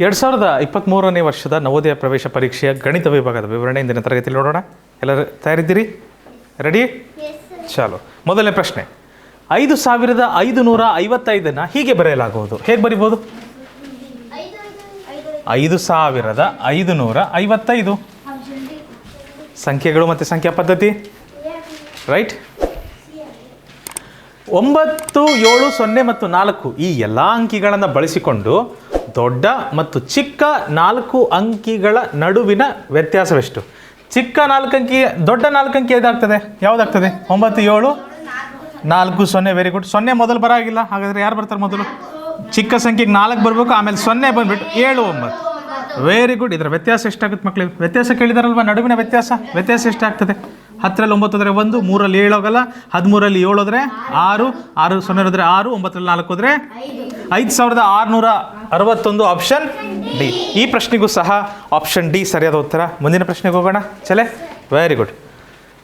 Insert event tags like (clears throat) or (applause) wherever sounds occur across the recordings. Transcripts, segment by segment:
ಎರಡು ಸಾವಿರದ ಇಪ್ಪತ್ತ್ಮೂರನೇ ವರ್ಷದ ನವೋದಯ ಪ್ರವೇಶ ಪರೀಕ್ಷೆಯ ಗಣಿತ ವಿಭಾಗದ ವಿವರಣೆ ಇಂದಿನ ತರಗತಿಯಲ್ಲಿ ನೋಡೋಣ. ಎಲ್ಲರೂ ತಯಾರಿದ್ದೀರಿ? ರೆಡಿ ಚಾಲು. ಮೊದಲನೇ ಪ್ರಶ್ನೆ. ಐದು ಸಾವಿರದ ಐದು ನೂರ ಐವತ್ತೈದನ್ನು ಹೀಗೆ ಬರೆಯಲಾಗುವುದು. ಹೇಗೆ ಬರಿಬೋದು? ಐದು ಸಾವಿರದ ಐದು ನೂರ ಐವತ್ತೈದು. ಸಂಖ್ಯೆಗಳು ಮತ್ತು ಸಂಖ್ಯಾ ಪದ್ಧತಿ. ರೈಟ್ ಒಂಬತ್ತು ಏಳು ಸೊನ್ನೆ ಮತ್ತು ನಾಲ್ಕು ಈ ಎಲ್ಲ ಅಂಕಿಗಳನ್ನು ಬಳಸಿಕೊಂಡು ದೊಡ್ಡ ಮತ್ತು ಚಿಕ್ಕ ನಾಲ್ಕು ಅಂಕಿಗಳ ನಡುವಿನ ವ್ಯತ್ಯಾಸವೆಷ್ಟು? ಚಿಕ್ಕ ನಾಲ್ಕು ಅಂಕಿ, ದೊಡ್ಡ ನಾಲ್ಕು ಅಂಕಿ ಇದಾಗ್ತದೆ ಯಾವುದಾಗ್ತದೆ? ಒಂಬತ್ತು, ಏಳು? ನಾಲ್ಕು, ಸೊನ್ನೆ ವೆರಿ ಗುಡ್ ಸೊನ್ನೆ ಮೊದಲು ಬರಾಗಿಲ್ಲ ಹಾಗಾದರೆ ಯಾರು ಬರ್ತಾರೆ ಮೊದಲು? ಚಿಕ್ಕ ಸಂಖ್ಯೆಗೆ ನಾಲ್ಕು ಬರಬೇಕು, ಆಮೇಲೆ ಸೊನ್ನೆ ಬಂದ್ಬಿಟ್ಟು ಏಳು, ಒಂಬತ್ತು. ವೆರಿ ಗುಡ್ ಇದರ ವ್ಯತ್ಯಾಸ ಎಷ್ಟಾಗುತ್ತೆ ಮಕ್ಕಳಿಗೆ ವ್ಯತ್ಯಾಸ ಕೇಳಿದಾರಲ್ವಾ? ನಡುವಿನ ವ್ಯತ್ಯಾಸ? ವ್ಯತ್ಯಾಸ ಎಷ್ಟಾಗ್ತದೆ? ಹತ್ತರಲ್ಲಿ ಒಂಬತ್ತು ಹೋದರೆ ಒಂದು ಮೂರಲ್ಲಿ ಏಳು ಹೋಗಲ್ಲ. ಹದಿಮೂರಲ್ಲಿ ಏಳು ಹೋದರೆ ಆರು ಆರು ಸೊನ್ನೆ ಹೋದರೆ ಆರು, ಒಂಬತ್ತರಲ್ಲಿ ನಾಲ್ಕು ಹೋದರೆ ಐದು. ಸಾವಿರದ ಆರುನೂರ ಅರವತ್ತೊಂದು ಆಪ್ಷನ್ ಡಿ ಈ ಪ್ರಶ್ನೆಗೂ ಸಹ ಆಪ್ಷನ್ ಡಿ ಸರಿಯಾದ ಉತ್ತರ. ಮುಂದಿನ ಪ್ರಶ್ನೆಗೆ ಹೋಗೋಣ. ಚಲೇ? ವೆರಿ ಗುಡ್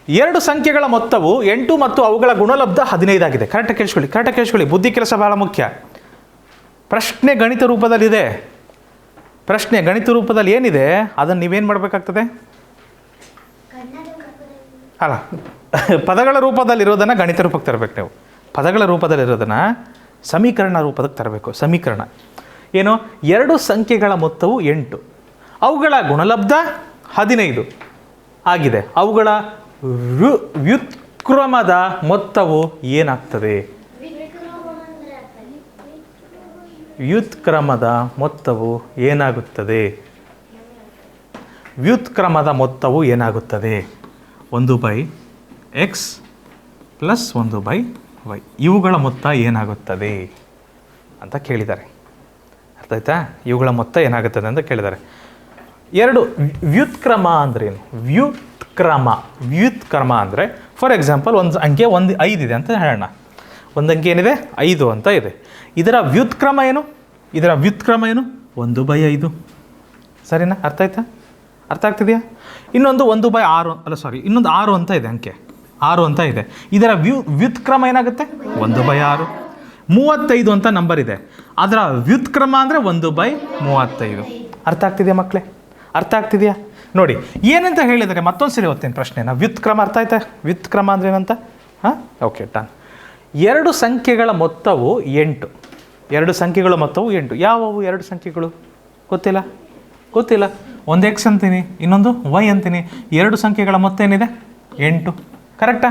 ಎರಡು ಸಂಖ್ಯೆಗಳ ಮೊತ್ತವು ಎಂಟು ಮತ್ತು ಅವುಗಳ ಗುಣಲಬ್ಧ ಹದಿನೈದಾಗಿದೆ. ಕರೆಕ್ಟಾಗಿ ಕೇಳಿಸ್ಕೊಳ್ಳಿ ಕರೆಕ್ಟಾಗಿ ಕೇಳಿಸ್ಕೊಳ್ಳಿ. ಬುದ್ಧಿ ಕೆಲಸ ಬಹಳ ಮುಖ್ಯ. ಪ್ರಶ್ನೆ ಗಣಿತ ರೂಪದಲ್ಲಿದೆ. ಪ್ರಶ್ನೆ ಗಣಿತ ರೂಪದಲ್ಲಿ ಏನಿದೆ? ಅದನ್ನು ನೀವೇನು ಮಾಡಬೇಕಾಗ್ತದೆ? ಅಲ್ಲ, ಪದಗಳ ರೂಪದಲ್ಲಿರೋದನ್ನು ಗಣಿತ ರೂಪಕ್ಕೆ ತರಬೇಕು ನೀವು. ಪದಗಳ ರೂಪದಲ್ಲಿರೋದನ್ನು ಸಮೀಕರಣ ರೂಪದಕ್ಕೆ ತರಬೇಕು, ಸಮೀಕರಣ. ಏನು? ಎರಡು ಸಂಖ್ಯೆಗಳ ಮೊತ್ತವು ಎಂಟು. ಅವುಗಳ ಗುಣಲಬ್ಧ ಹದಿನೈದು. ಆಗಿದೆ. ಅವುಗಳ ವ್ಯು- ವ್ಯುತ್ಕ್ರಮದ ಮೊತ್ತವು ಏನಾಗ್ತದೆ? ವ್ಯುತ್ಕ್ರಮದ ಮೊತ್ತವು ಏನಾಗುತ್ತದೆ? ವ್ಯುತ್ಕ್ರಮದ ಮೊತ್ತವು ಏನಾಗುತ್ತದೆ? ಒಂದು ಬೈ ಎಕ್ಸ್ ಪ್ಲಸ್ ಒಂದು ಬೈ ವೈ ಇವುಗಳ ಮೊತ್ತ ಏನಾಗುತ್ತದೆ ಅಂತ ಕೇಳಿದ್ದಾರೆ. ಅರ್ಥ ಆಯ್ತಾ? ಇವುಗಳ ಮೊತ್ತ ಏನಾಗುತ್ತದೆ ಅಂತ ಕೇಳಿದ್ದಾರೆ. ಎರಡು ವ್ಯುತ್ಕ್ರಮ ಅಂದ್ರೇನು? ವ್ಯುತ್ಕ್ರಮ. ವ್ಯುತ್ಕ್ರಮ ಅಂದರೆ ಫಾರ್ ಎಕ್ಸಾಂಪಲ್ ಒಂದು ಅಂಕೆ ಒಂದು ಐದಿದೆ ಅಂತ ಹೇಳೋಣ. ಒಂದು ಅಂಕೆ ಏನಿದೆ? ಐದು ಅಂತ ಇದೆ. ಇದರ ವ್ಯುತ್ಕ್ರಮ ಏನು? ಇದರ ವ್ಯುತ್ಕ್ರಮ ಏನು? ಒಂದು ಬೈ ಐದು. ಸರಿನಾ? ಅರ್ಥ ಆಯ್ತಾ? ಅರ್ಥ ಆಗ್ತಿದೆಯಾ? ಇನ್ನೊಂದು ಒಂದು ಬೈ ಆರು ಅಲ್ಲ ಸಾರಿ ಇನ್ನೊಂದು ಆರು ಅಂತ ಇದೆ ಅಂಕೆ. ಆರು ಅಂತ ಇದೆ. ಇದರ ವ್ಯು ವ್ಯುತ್ಕ್ರಮ ಏನಾಗುತ್ತೆ? ಒಂದು ಬೈ ಆರು. ಮೂವತ್ತೈದು ಅಂತ ನಂಬರ್ ಇದೆ. ಅದರ ವ್ಯುತ್ಕ್ರಮ ಅಂದರೆ ಒಂದು ಬೈ ಮೂವತ್ತೈದು. ಅರ್ಥ ಆಗ್ತಿದೆಯಾ ಮಕ್ಕಳೇ ಅರ್ಥ ಆಗ್ತಿದೆಯಾ? ನೋಡಿ, ಏನಂತ ಹೇಳಿದರೆ ಮತ್ತೊಂದು ಸರಿ ಓದ್ತೀನಿ ಪ್ರಶ್ನೆನ. ವ್ಯುತ್ಕ್ರಮ ಅರ್ಥ ಆಯ್ತಾ? ವ್ಯುತ್ಕ್ರಮ ಅಂದ್ರೆ ಏನಂತ? ಹಾಂ? ಓಕೆ ಡನ್ ಎರಡು ಸಂಖ್ಯೆಗಳ ಮೊತ್ತವು ಎಂಟು. ಎರಡು ಸಂಖ್ಯೆಗಳ ಮೊತ್ತವು ಎಂಟು. ಯಾವವು ಎರಡು ಸಂಖ್ಯೆಗಳು? ಗೊತ್ತಿಲ್ಲ? ಗೊತ್ತಿಲ್ಲ. ಒಂದು ಎಕ್ಸ್ ಅಂತೀನಿ, ಇನ್ನೊಂದು ವೈ ಅಂತೀನಿ. ಎರಡು ಸಂಖ್ಯೆಗಳ ಮೊತ್ತ ಏನಿದೆ? ಎಂಟು. ಕರೆಕ್ಟಾ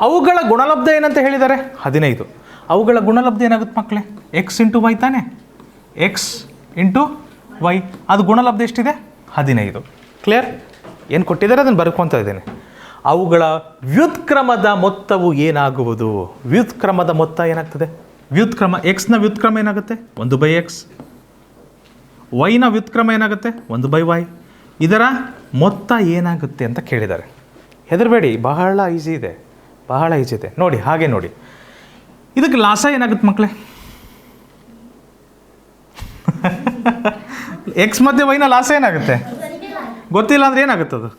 ಅವುಗಳ ಗುಣಲಬ್ಧ ಏನಂತ ಹೇಳಿದ್ದಾರೆ? ಹದಿನೈದು. ಅವುಗಳ ಗುಣಲಬ್ಧ ಏನಾಗುತ್ತೆ ಮಕ್ಕಳೇ ಎಕ್ಸ್ ಇಂಟು ವೈ ತಾನೆ? ಎಕ್ಸ್ ಇಂಟು ವೈ ಅದು ಗುಣಲಬ್ಧ ಎಷ್ಟಿದೆ? ಹದಿನೈದು. ಕ್ಲಿಯರ್ ಏನು ಕೊಟ್ಟಿದ್ದಾರೆ? ಅದನ್ನು ಬರ್ಕೊತಾ ಇದ್ದೇನೆ. ಅವುಗಳ ವ್ಯುತ್ಕ್ರಮದ ಮೊತ್ತವು ಏನಾಗುವುದು? ವ್ಯುತ್ಕ್ರಮದ ಮೊತ್ತ ಏನಾಗ್ತದೆ? ವ್ಯುತ್ಕ್ರಮ ಎಕ್ಸ್ನ ವ್ಯುತ್ಕ್ರಮ ಏನಾಗುತ್ತೆ? ಒಂದು ಬೈ ಎಕ್ಸ್ ವೈನ ವ್ಯುತ್ಕ್ರಮ ಏನಾಗುತ್ತೆ? ಒಂದು ಬೈ ವೈ ಇದರ ಮೊತ್ತ ಏನಾಗುತ್ತೆ ಅಂತ ಕೇಳಿದ್ದಾರೆ. ಹೆದರಬೇಡಿ, ಬಹಳ ಈಸಿ ಇದೆ. ಬಹಳ ಈಸಿ ಇದೆ. ನೋಡಿ, ಹಾಗೆ ನೋಡಿ. ಇದಕ್ಕೆ ಲಾಸ ಏನಾಗುತ್ತೆ ಮಕ್ಕಳೇ ಎಕ್ಸ್ (laughs) ಮತ್ತು ವೈನ ಲಾಸ ಏನಾಗುತ್ತೆ? ಗೊತ್ತಿಲ್ಲ ಅಂದ್ರೆ ಏನಾಗುತ್ತೆ ಅದು?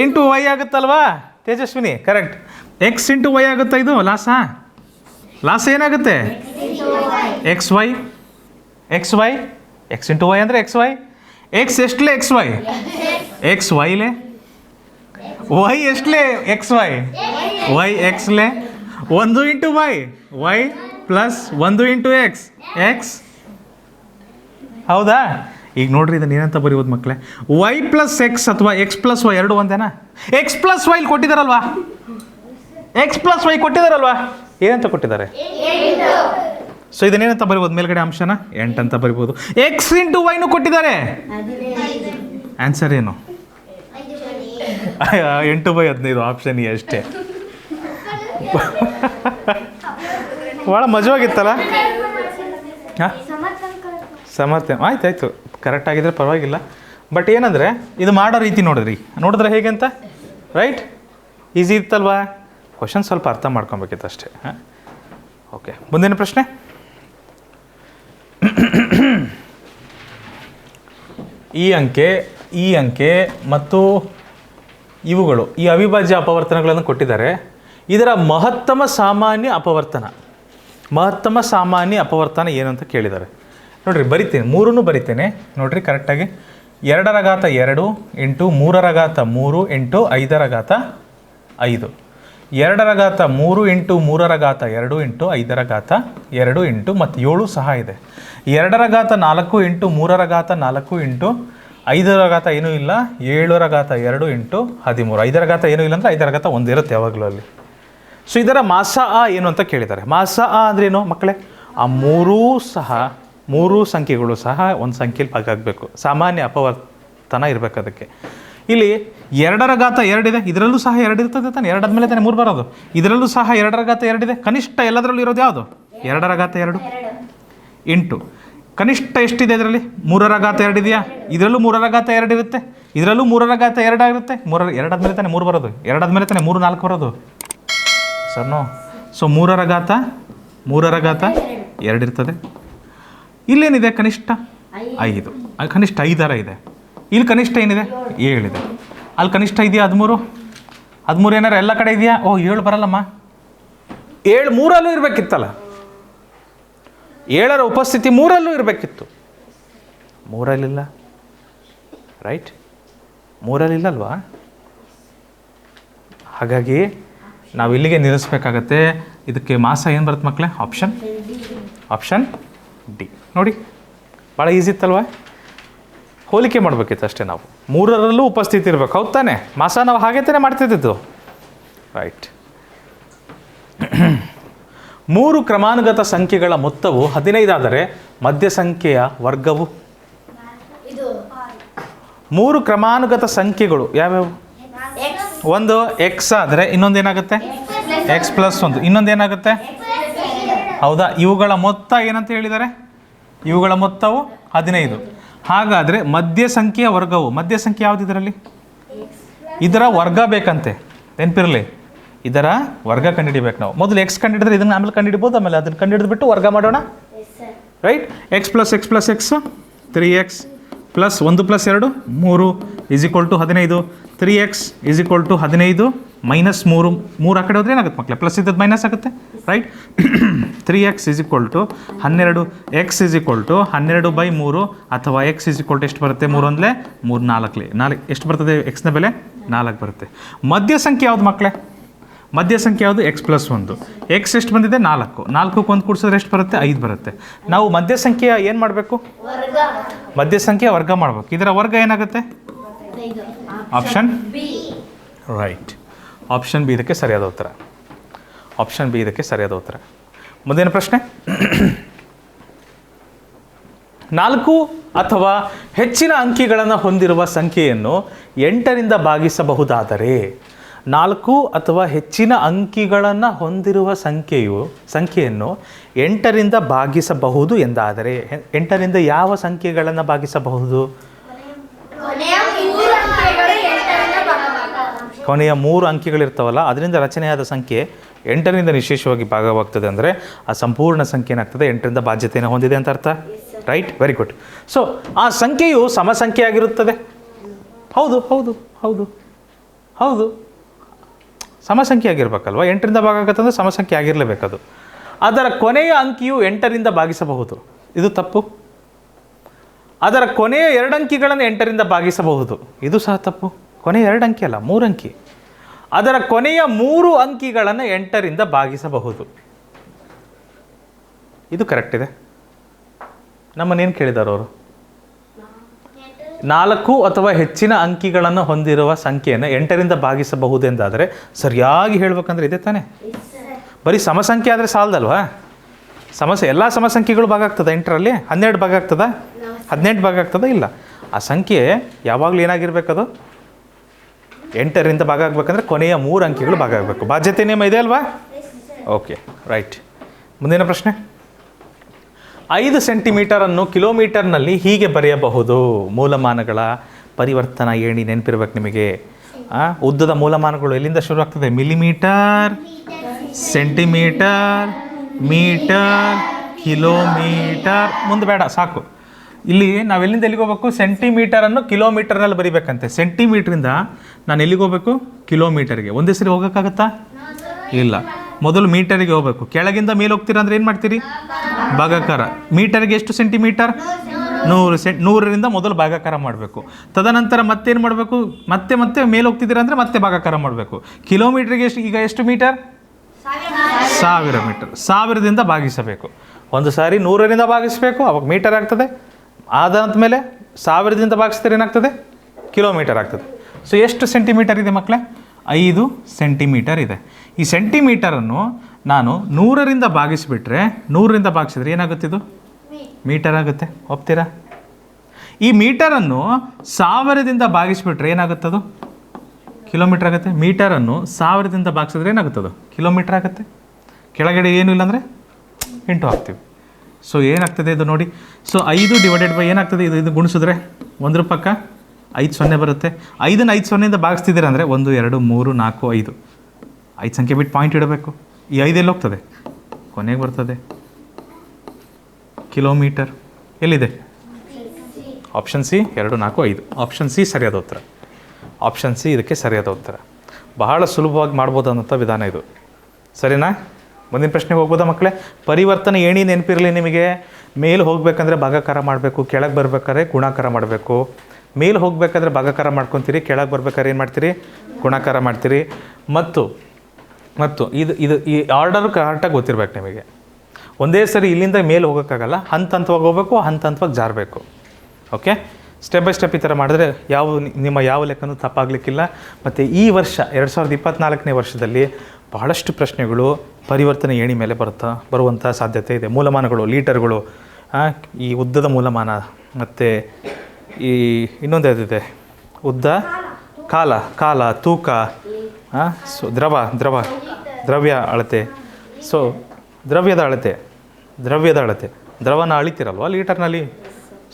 Into Y ಆಗುತ್ತಲ್ವಾ? Tejaswini correct x into y ಆಗುತ್ತಾ ಇದು? ಲಾಸ? ಲಾಸ ಏನಾಗುತ್ತೆ? X y x y x into y ಅಂದರೆ ಎಕ್ಸ್ ವೈ ಎಕ್ಸ್ ಎಷ್ಟಲೇ ಎಕ್ಸ್ ವೈ ಎಕ್ಸ್ ವೈಲೆ ವೈ ಎಷ್ಟಲೇ ಎಕ್ಸ್ ವೈ ವೈ ಎಕ್ಸ್ಲೆ ಒಂದು ಇಂಟು ವೈ ವೈ ಪ್ಲಸ್ ಒಂದು ಇಂಟು ಎಕ್ಸ್ ಎಕ್ಸ್ ಹೌದಾ? ಈಗ ನೋಡ್ರಿ ಇದನ್ನ ಏನಂತ ಬರೀಬೋದು ಮಕ್ಕಳೇ ವೈ ಪ್ಲಸ್ ಎಕ್ಸ್ ಅಥವಾ ಎಕ್ಸ್ ಪ್ಲಸ್ ವೈ ಎರಡು ಒಂದೇನಾ? ಎಕ್ಸ್ ಪ್ಲಸ್ ವೈ ಕೊಟ್ಟಿದ್ದಾರಲ್ವಾ ಎಕ್ಸ್ ಪ್ಲಸ್ ವೈ ಕೊಟ್ಟಿದ್ದಾರಲ್ವಾ ಏನಂತ ಕೊಟ್ಟಿದ್ದಾರೆ? ಸೊ ಇದನ್ನೇನಂತ ಬರಿಬೋದು? ಮೇಲ್ಗಡೆ ಅಂಶನ? ಅಂತ ಬರಿಬೋದು. ಎಕ್ಸ್ ಇಂಟು ವೈನು ಕೊಟ್ಟಿದ್ದಾರೆ. ಆನ್ಸರ್ ಏನು? ಎಂಟು ಬೈ ಹದಿನೈದು ಆಪ್ಷನ್ ಎಷ್ಟೇ ಅಷ್ಟೇ. ಭಾಳ ಮಜವಾಗಿತ್ತಲ್ಲ? ಹಾಂ? ಸಮರ್ಥ ಆಯ್ತು ಆಯಿತು ಕರೆಕ್ಟ್ ಆಗಿದ್ರೆ ಪರವಾಗಿಲ್ಲ. ಬಟ್ ಏನಂದರೆ ಇದು ಮಾಡೋ ರೀತಿ ನೋಡಿದ್ರಿ. ನೋಡಿದ್ರೆ ಹೇಗೆ ಅಂತ ರೈಟ್ ಈಸಿ ಇತ್ತಲ್ವಾ? ಕ್ವಶನ್ ಸ್ವಲ್ಪ ಅರ್ಥ ಮಾಡ್ಕೊಬೇಕಿತ್ತು ಅಷ್ಟೇ. ಹಾಂ? ಓಕೆ ಮುಂದಿನ ಪ್ರಶ್ನೆ? ಈ ಅಂಕೆ ಈ ಅಂಕೆ ಮತ್ತು ಇವುಗಳು, ಈ ಅವಿಭಾಜ್ಯ ಅಪವರ್ತನಗಳನ್ನು ಕೊಟ್ಟಿದ್ದಾರೆ. ಇದರ ಮಹತ್ತಮ ಸಾಮಾನ್ಯ ಅಪವರ್ತನ. ಮಹತ್ತಮ ಸಾಮಾನ್ಯ ಅಪವರ್ತನ ಏನು ಅಂತ ಕೇಳಿದ್ದಾರೆ. ನೋಡಿರಿ, ಬರಿತೇನೆ, ಮೂರನ್ನು ಬರಿತೇನೆ. ನೋಡಿರಿ, ಕರೆಕ್ಟಾಗಿ. ಎರಡರ ಘಾತ ಎರಡು ಎಂಟು ಮೂರರ ಘಾತ ಮೂರು ಎಂಟು ಐದರ ಘಾತ ಐದು. ಎರಡರ ಘಾತ ಮೂರು ಇಂಟು ಮೂರರ ಘಾತ ಎರಡು ಇಂಟು ಐದರ ಘಾತ ಎರಡು ಇಂಟು ಮತ್ತು ಏಳು ಸಹ ಇದೆ. ಎರಡರ ಘಾತ ನಾಲ್ಕು ಇಂಟು ಮೂರರ ಘಾತ ನಾಲ್ಕು ಇಂಟು ಐದರ ಘಾತ ಏನೂ ಇಲ್ಲ. ಏಳರ ಘಾತ ಎರಡು ಇಂಟು ಹದಿಮೂರು. ಐದರ ಘಾತ ಏನೂ ಇಲ್ಲ ಅಂದರೆ ಐದರ ಘಾತ ಒಂದಿರುತ್ತೆ ಯಾವಾಗಲೂ ಅಲ್ಲಿ. ಸೊ ಇದರ ಮಾಸ ಆ ಏನು ಅಂತ ಕೇಳಿದ್ದಾರೆ. ಮಾಸ ಆ ಅಂದ್ರೇನು ಮಕ್ಕಳೇ? ಆ ಮೂರೂ ಸಹ, ಮೂರೂ ಸಂಖ್ಯೆಗಳು ಸಹ ಒಂದು ಸಂಖ್ಯೆಯಲ್ಲಿ ಭಾಗ ಆಗಬೇಕು. ಸಾಮಾನ್ಯ ಅಪವರ್ತನ ಇರಬೇಕು ಅದಕ್ಕೆ. ಇಲ್ಲಿ ಎರಡರ ಘಾತ ಎರಡಿದೆ. ಇದರಲ್ಲೂ ಸಹ ಎರಡು ಇರ್ತದೆ ತಾನೆ. ಎರಡು ಮೇಲೆ ತಾನೆ ಮೂರು ಬರೋದು. ಇದರಲ್ಲೂ ಸಹ ಎರಡರ ಘಾತ ಎರಡಿದೆ. ಕನಿಷ್ಠ ಎಲ್ಲದರಲ್ಲೂ ಇರೋದು ಯಾವುದು? ಎರಡರ ಘಾತ ಎರಡು. ಎಂಟು. ಕನಿಷ್ಠ ಎಷ್ಟಿದೆ ಇದರಲ್ಲಿ? ಮೂರರ ಘಾತ ಎರಡಿದೆಯಾ ಇದರಲ್ಲೂ ಮೂರರ ಘಾತ ಎರಡು ಇರುತ್ತೆ. ಇದರಲ್ಲೂ ಮೂರರ ಘಾತ ಎರಡಾಗಿರುತ್ತೆ ಮೂರರ ಎರಡಾದ್ಮೇಲೆ ತಾನೆ ಮೂರು ಬರೋದು. ಎರಡಾದ್ಮೇಲೆ ತಾನೆ ಮೂರು ನಾಲ್ಕು ಬರೋದು. ಸರ್ನೋ ಸೊ ಮೂರರ ಘಾತ ಮೂರರ ಘಾತ ಎರಡಿರ್ತದೆ ಇಲ್ಲೇನಿದೆ ಕನಿಷ್ಠ? ಐದು. ಕನಿಷ್ಠ ಐದರ ಇದೆ. ಇಲ್ಲಿ ಕನಿಷ್ಠ ಏನಿದೆ? ಏಳಿದೆ. ಅಲ್ಲಿ ಕನಿಷ್ಠ ಇದೆಯಾ ಹದಿಮೂರು? ಹದಿಮೂರು ಏನಾರು ಎಲ್ಲ ಕಡೆ ಇದೆಯಾ? ಓ, ಏಳು ಬರಲ್ಲಮ್ಮ. ಏಳು ಮೂರಲ್ಲೂ ಇರಬೇಕಿತ್ತಲ್ಲ. ಏಳರ ಉಪಸ್ಥಿತಿ ಮೂರಲ್ಲೂ ಇರಬೇಕಿತ್ತು. ಮೂರಲ್ಲಿಲ್ಲ. ರೈಟ್ ಮೂರಲ್ಲಿಲ್ಲಲ್ವಾ? ಹಾಗಾಗಿ ನಾವು ಇಲ್ಲಿಗೆ ನಿಲ್ಲಿಸ್ಬೇಕಾಗತ್ತೆ. ಇದಕ್ಕೆ ಮಾಸ ಏನು ಬರುತ್ತೆ ಮಕ್ಕಳೇ ಆಪ್ಷನ್ ಆಪ್ಷನ್ ಡಿ ನೋಡಿ ಭಾಳ ಈಸಿ ಇತ್ತಲ್ವ? ಹೋಲಿಕೆ ಮಾಡಬೇಕಿತ್ತು ಅಷ್ಟೇ ನಾವು. ಮೂರರಲ್ಲೂ ಉಪಸ್ಥಿತಿ ಇರಬೇಕು. ಹೌದು ತಾನೆ? ಮಾಸ ನಾವು ಹಾಗೆ ತಾನೇ ಮಾಡ್ತಿದ್ದಿದ್ದು. ರೈಟ್ (clears throat) ಮೂರು ಕ್ರಮಾನುಗತ ಸಂಖ್ಯೆಗಳ ಮೊತ್ತವು ಹದಿನೈದಾದರೆ ಮಧ್ಯ ಸಂಖ್ಯೆಯ ವರ್ಗವು? ಮೂರು ಕ್ರಮಾನುಗತ ಸಂಖ್ಯೆಗಳು ಯಾವ್ಯಾವು? ಒಂದು ಎಕ್ಸ್ ಆದರೆ ಇನ್ನೊಂದು ಏನಾಗುತ್ತೆ? ಎಕ್ಸ್ ಪ್ಲಸ್ ಒಂದು. ಇನ್ನೊಂದು ಏನಾಗುತ್ತೆ? ಹೌದಾ? ಇವುಗಳ ಮೊತ್ತ ಏನಂತ ಹೇಳಿದ್ದಾರೆ? ಇವುಗಳ ಮೊತ್ತವು ಹದಿನೈದು. ಹಾಗಾದರೆ ಮಧ್ಯ ಸಂಖ್ಯೆಯ ವರ್ಗವು ಮಧ್ಯ ಸಂಖ್ಯೆ ಯಾವುದು ಇದರಲ್ಲಿ? ಇದರ ವರ್ಗ ಬೇಕಂತೆ. ನೆನಪಿರಲಿ ಇದರ ವರ್ಗ ಕಂಡುಹಿಡಿಬೇಕು ನಾವು. ಮೊದಲು ಎಕ್ಸ್ ಕಂಡುಹಿಡಿದ್ರೆ ಇದನ್ನು ಆಮೇಲೆ ಕಂಡುಹಿಡ್ಬೋದು, ಆಮೇಲೆ ಅದನ್ನು ಕಂಡುಹಿಡಿದ್ಬಿಟ್ಟು ವರ್ಗ ಮಾಡೋಣ? Right x plus x plus x three x plus ಒಂದು ಪ್ಲಸ್ ಎರಡು ಮೂರು ಈಸ್ ಈಕ್ವಲ್ ಟು ಹದಿನೈದು. Three x is equal to ಹದಿನೈದು. ಮೈನಸ್ ಮೂರು ಮೂರು ಆ ಕಡೆ ಹೋದ್ರೆ ಏನಾಗುತ್ತೆ ಮಕ್ಕಳೇ ಪ್ಲಸ್ ಇದ್ದದ್ದು ಮೈನಸ್ ಆಗುತ್ತೆ right three x is equal to ಹನ್ನೆರಡು ಎಕ್ಸ್ ಇಸ್ ಈಕ್ವಲ್ ಟು ಹನ್ನೆರಡು ಬೈ ಮೂರು ಅಥವಾ ಎಕ್ಸ್ ಇಸ್ ಈಕ್ವಲ್ ಟು ಎಷ್ಟು ಬರುತ್ತೆ? ಮೂರು ಅಂದರೆ ಮೂರು ನಾಲ್ಕು ನಾಲ್ಕು ಎಷ್ಟು ಬರ್ತದೆ ಎಕ್ಸ್ನ ಬೆಲೆ? ನಾಲ್ಕು ಬರುತ್ತೆ. ಮಧ್ಯ ಸಂಖ್ಯೆ ಯಾವುದು ಮಕ್ಕಳೇ ಮಧ್ಯ ಸಂಖ್ಯೆ ಯಾವುದು? ಎಕ್ಸ್ ಪ್ಲಸ್ ಒಂದು. ಎಕ್ಸ್ ಎಷ್ಟು ಬಂದಿದೆ? ನಾಲ್ಕು. ನಾಲ್ಕಕ್ಕೆ ಒಂದು ಕೂಡಿಸಿದ್ರೆ ಎಷ್ಟು ಬರುತ್ತೆ? ಐದು ಬರುತ್ತೆ. ನಾವು ಮಧ್ಯ ಸಂಖ್ಯೆಯ ಏನು ಮಾಡಬೇಕು? ಮಧ್ಯ ಸಂಖ್ಯೆ ವರ್ಗ ಮಾಡಬೇಕು. ಇದರ ವರ್ಗ ಏನಾಗುತ್ತೆ? ಆಪ್ಷನ್ ರೈಟ್ ಆಪ್ಷನ್ ಬಿ ಇದಕ್ಕೆ ಸರಿಯಾದ ಉತ್ತರ. ಆಪ್ಷನ್ ಬಿ ಇದಕ್ಕೆ ಸರಿಯಾದ ಉತ್ತರ. ಮುಂದಿನ ಪ್ರಶ್ನೆ. ನಾಲ್ಕು ಅಥವಾ ಹೆಚ್ಚಿನ ಅಂಕಿಗಳನ್ನು ಹೊಂದಿರುವ ಸಂಖ್ಯೆಯನ್ನು ಎಂಟರಿಂದ ಭಾಗಿಸಬಹುದಾದರೆ ನಾಲ್ಕು ಅಥವಾ ಹೆಚ್ಚಿನ ಅಂಕಿಗಳನ್ನು ಹೊಂದಿರುವ ಸಂಖ್ಯೆಯು, ಸಂಖ್ಯೆಯನ್ನು ಎಂಟರಿಂದ ಭಾಗಿಸಬಹುದು ಎಂದಾದರೆ, ಎಂಟರಿಂದ ಯಾವ ಸಂಖ್ಯೆಗಳನ್ನು ಭಾಗಿಸಬಹುದು ಕೊನೆಯ ಮೂರು ಅಂಕೆಗಳು ಎಂಟರಿಂದ ಭಾಗವಾಗುತ್ತವೆ. ಕೊನೆಯ ಮೂರು ಅಂಕಿಗಳಿರ್ತಾವಲ್ಲ, ಅದರಿಂದ ರಚನೆಯಾದ ಸಂಖ್ಯೆ ಎಂಟರಿಂದ ವಿಶೇಷವಾಗಿ ಭಾಗವಾಗ್ತದೆ ಅಂದರೆ ಆ ಸಂಪೂರ್ಣ ಸಂಖ್ಯೆ ಏನಾಗ್ತದೆ? ಎಂಟರಿಂದ ಬಾಧ್ಯತೆಯನ್ನು ಹೊಂದಿದೆ ಅಂತ ಅರ್ಥ? ರೈಟ್ ವೆರಿ ಗುಡ್ ಸೊ ಆ ಸಂಖ್ಯೆಯು ಸಮಸಂಖ್ಯೆ ಆಗಿರುತ್ತದೆ. ಹೌದು ಹೌದು ಹೌದು ಹೌದು. ಸಮಸಂಖ್ಯೆ ಆಗಿರ್ಬೇಕಲ್ವ? ಎಂಟರಿಂದ ಭಾಗ ಆಗತ್ತಂದ್ರೆ ಸಮಸಂಖ್ಯೆ ಆಗಿರಲೇಬೇಕದು ಅದರ ಕೊನೆಯ ಅಂಕಿಯು ಎಂಟರಿಂದ ಭಾಗಿಸಬಹುದು. ಇದು ತಪ್ಪು. ಅದರ ಕೊನೆಯ ಎರಡು ಅಂಕಿಗಳನ್ನು ಎಂಟರಿಂದ ಭಾಗಿಸಬಹುದು. ಇದು ಸಹ ತಪ್ಪು. ಕೊನೆಯ ಎರಡು ಅಂಕಿ ಅಲ್ಲ, ಮೂರು ಅಂಕಿ. ಅದರ ಕೊನೆಯ ಮೂರು ಅಂಕಿಗಳನ್ನು ಎಂಟರಿಂದ ಭಾಗಿಸಬಹುದು. ಇದು ಕರೆಕ್ಟ್ ಇದೆ. ನಮ್ಮನ್ನೇನು ಕೇಳಿದಾರೆ ಅವರು? ನಾಲ್ಕು ಅಥವಾ ಹೆಚ್ಚಿನ ಅಂಕಿಗಳನ್ನು ಹೊಂದಿರುವ ಸಂಖ್ಯೆಯನ್ನು ಎಂಟರಿಂದ ಭಾಗಿಸಬಹುದೆಂದಾದರೆ ಸರಿಯಾಗಿ ಹೇಳಬೇಕಂದ್ರೆ ಇದೆ ತಾನೇ. ಬರೀ ಸಮಸಂಖ್ಯೆ ಆದರೆ ಸಾಲದಲ್ವಾ? ಸಮಸ್ಯೆ ಎಲ್ಲ ಸಮಸಂಖ್ಯೆಗಳು ಭಾಗ ಆಗ್ತದೆ ಎಂಟರಲ್ಲಿ? ಹನ್ನೆರಡು ಭಾಗ ಆಗ್ತದ ಹದಿನೆಂಟು ಭಾಗ ಆಗ್ತದ ಇಲ್ಲ. ಆ ಸಂಖ್ಯೆ ಯಾವಾಗಲೂ ಏನಾಗಿರ್ಬೇಕದು? ಎಂಟರಿಂದ ಭಾಗ ಆಗಬೇಕಂದ್ರೆ ಕೊನೆಯ ಮೂರು ಅಂಕಿಗಳು ಭಾಗ ಆಗಬೇಕು ಬಾಧ್ಯತೆ ನಿಯಮ ಇದೆ ಅಲ್ವಾ? Okay, right. ಮುಂದಿನ ಪ್ರಶ್ನೆ. ಐದು ಸೆಂಟಿಮೀಟರನ್ನು ಕಿಲೋಮೀಟರ್ನಲ್ಲಿ ಹೀಗೆ ಬರೆಯಬಹುದು? ಮೂಲಮಾನಗಳ ಪರಿವರ್ತನಾ ಏಣಿ ನೆನಪಿರ್ಬೇಕು ನಿಮಗೆ. ಉದ್ದದ ಮೂಲಮಾನಗಳು ಎಲ್ಲಿಂದ ಶುರುವಾಗ್ತದೆ ಮಿಲಿಮೀಟರ್, ಸೆಂಟಿಮೀಟರ್, ಮೀಟರ್, ಕಿಲೋಮೀಟರ್. ಮುಂದೆ ಬೇಡ, ಸಾಕು. ಇಲ್ಲಿ ನಾವು ಎಲ್ಲಿಂದ ಎಲ್ಲಿಗೆ ಹೋಗ್ಬೇಕು? ಸೆಂಟಿಮೀಟರನ್ನು ಕಿಲೋಮೀಟರ್ನಲ್ಲಿ ಬರಿಬೇಕಂತೆ. ಸೆಂಟಿಮೀಟ್ರಿಂದ ನಾನು ಎಲ್ಲಿಗೆ ಹೋಗ್ಬೇಕು? ಕಿಲೋಮೀಟರ್ಗೆ ಒಂದೇ ಸರಿ ಹೋಗೋಕ್ಕಾಗತ್ತಾ? ಇಲ್ಲ. ಮೊದಲು ಮೀಟರಿಗೆ ಹೋಗ್ಬೇಕು. ಕೆಳಗಿಂದ ಮೇಲೆ ಹೋಗ್ತೀರ ಅಂದ್ರೆ ಏನು ಮಾಡ್ತೀರಿ? ಭಾಗಾಕಾರ. ಮೀಟರ್ಗೆ ಎಷ್ಟು ಸೆಂಟಿಮೀಟರ್ ನೂರು ಸೆಂಟ್ ನೂರರಿಂದ ಮೊದಲು ಭಾಗಾಕಾರ ಮಾಡಬೇಕು. ತದನಂತರ ಮತ್ತೇನು ಮಾಡಬೇಕು? ಮತ್ತೆ ಮತ್ತೆ ಮೇಲೆ ಹೋಗ್ತಿದ್ದೀರಾ ಅಂದರೆ ಮತ್ತೆ ಭಾಗಾಕಾರ ಮಾಡಬೇಕು. ಕಿಲೋಮೀಟ್ರಿಗೆ ಎಷ್ಟು ಈಗ ಎಷ್ಟು ಮೀಟರ್ ಸಾವಿರ ಮೀಟರ್ ಸಾವಿರದಿಂದ ಭಾಗಿಸಬೇಕು. ಒಂದು ಸಾರಿ ನೂರರಿಂದ ಭಾಗಿಸಬೇಕು. ಅವಾಗ ಮೀಟರ್ ಆಗ್ತದೆ. ಆದಂತ ಮೇಲೆ ಸಾವಿರದಿಂದ ಭಾಗಿಸಿದ್ರೆ ಏನಾಗ್ತದೆ? ಕಿಲೋಮೀಟರ್ ಆಗ್ತದೆ. ಸೊ ಎಷ್ಟು ಸೆಂಟಿಮೀಟರ್ ಇದೆ ಮಕ್ಕಳೇ ಐದು ಸೆಂಟಿಮೀಟರ್ ಇದೆ. ಈ ಸೆಂಟಿಮೀಟರನ್ನು ನಾನು ನೂರರಿಂದ ಭಾಗಿಸಿಬಿಟ್ರೆ, ನೂರರಿಂದ ಭಾಗಿಸಿದ್ರೆ ಏನಾಗುತ್ತಿದು ಮೀಟರ್ ಆಗುತ್ತೆ. ಒಪ್ತೀರಾ? ಈ ಮೀಟರನ್ನು ಸಾವಿರದಿಂದ ಭಾಗಿಸಿಬಿಟ್ರೆ ಏನಾಗುತ್ತದು ಕಿಲೋಮೀಟರ್ ಆಗುತ್ತೆ. ಮೀಟರನ್ನು ಸಾವಿರದಿಂದ ಭಾಗಿಸಿದ್ರೆ ಏನಾಗುತ್ತದು ಕಿಲೋಮೀಟ್ರ್ ಆಗುತ್ತೆ. ಕೆಳಗಡೆ ಏನೂ ಇಲ್ಲಾಂದರೆ ಇಂಟು ಹಾಕ್ತೀವಿ. ಸೊ ಏನಾಗ್ತದೆ ಇದು ನೋಡಿ? ಸೊ ಐದು ಡಿವೈಡೆಡ್ ಬೈ ಏನಾಗ್ತದೆ ಇದು? ಇದು ಗುಣಿಸಿದ್ರೆ ಒಂದ್ರ ಪಕ್ಕ ಐದು ಸೊನ್ನೆ ಬರುತ್ತೆ. ಐದನ್ನು ಐದು ಸೊನ್ನೆಯಿಂದ ಭಾಗಿಸ್ತಿದ್ದೀರ ಅಂದರೆ ಒಂದು, ಎರಡು, ಮೂರು, ನಾಲ್ಕು, ಐದು. ಐದು ಸಂಖ್ಯೆ ಬಿಟ್ಟು ಪಾಯಿಂಟ್ ಇಡಬೇಕು. ಈ ಐದೆಲ್ಲಿ ಹೋಗ್ತದೆ? ಕೊನೆಗೆ ಬರ್ತದೆ. ಕಿಲೋಮೀಟರ್. ಎಲ್ಲಿದೆ? ಆಪ್ಷನ್ ಸಿ ಎರಡು, ನಾಲ್ಕು, ಐದು. ಆಪ್ಷನ್ ಸಿ ಸರಿಯಾದ ಉತ್ತರ. ಆಪ್ಷನ್ ಸಿ ಇದಕ್ಕೆ ಸರಿಯಾದ ಉತ್ತರ. ಬಹಳ ಸುಲಭವಾಗಿ ಮಾಡ್ಬೋದಾದಂಥ ವಿಧಾನ ಇದು. ಸರಿನಾ? ಮುಂದಿನ ಪ್ರಶ್ನೆಗೆ ಹೋಗ್ಬೋದಾ ಮಕ್ಕಳೇ? ಪರಿವರ್ತನೆ ಏಣಿ ನೆನಪಿರಲಿ ನಿಮಗೆ. ಮೇಲೆ ಹೋಗಬೇಕಂದ್ರೆ ಭಾಗಾಕಾರ ಮಾಡಬೇಕು, ಕೆಳಗೆ ಬರಬೇಕಾದ್ರೆ ಗುಣಾಕಾರ ಮಾಡಬೇಕು. ಮೇಲೆ ಹೋಗಬೇಕಾದ್ರೆ ಭಾಗಾಕಾರ ಮಾಡ್ಕೊತೀರಿ, ಕೆಳಗೆ ಬರ್ಬೇಕಾದ್ರೆ ಏನು ಮಾಡ್ತೀರಿ? ಗುಣಾಕಾರ ಮಾಡ್ತೀರಿ. ಮತ್ತು ಮತ್ತು ಇದು ಇದು ಈ ಆರ್ಡರ್ ಕರೆಕ್ಟಾಗಿ ಗೊತ್ತಿರ್ಬೇಕು ನಿಮಗೆ. ಒಂದೇ ಸರಿ ಇಲ್ಲಿಂದ ಮೇಲೆ ಹೋಗೋಕ್ಕಾಗಲ್ಲ. ಹಂತ ಹಂತವಾಗಿ ಹೋಗಬೇಕು ಹಂತ ಹಂತವಾಗಿ ಜಾರಬೇಕು. ಓಕೆ? ಸ್ಟೆಪ್ ಬೈ ಸ್ಟೆಪ್ ಈ ಥರ ಮಾಡಿದ್ರೆ ಯಾವ, ನಿಮ್ಮ ಯಾವ ಲೆಕ್ಕನೂ ತಪ್ಪಾಗಲಿಕ್ಕಿಲ್ಲ. ಮತ್ತು ಈ ವರ್ಷ, ಎರಡು ಸಾವಿರದ ಇಪ್ಪತ್ನಾಲ್ಕನೇ ವರ್ಷದಲ್ಲಿ ಬಹಳಷ್ಟು ಪ್ರಶ್ನೆಗಳು ಪರಿವರ್ತನೆ ಏಣಿ ಮೇಲೆ ಬರುತ್ತಾ ಬರುವಂಥ ಸಾಧ್ಯತೆ ಇದೆ. ಮೂಲಮಾನಗಳು, ಲೀಟರ್ಗಳು ಈ ಉದ್ದದ ಮೂಲಮಾನ, ಮತ್ತು ಈ ಇನ್ನೊಂದು ಯಾವುದಿದೆ? ಉದ್ದ? ಕಾಲ ಕಾಲ, ತೂಕ ಸೊ ದ್ರವ ದ್ರವ, ದ್ರವ್ಯ ಅಳತೆ. ಸೊ ದ್ರವ್ಯದ ಅಳತೆ ದ್ರವ್ಯದ ಅಳತೆ. ದ್ರವನ ಅಳಿತಿರಲ್ವ ಲೀಟರ್ನಲ್ಲಿ?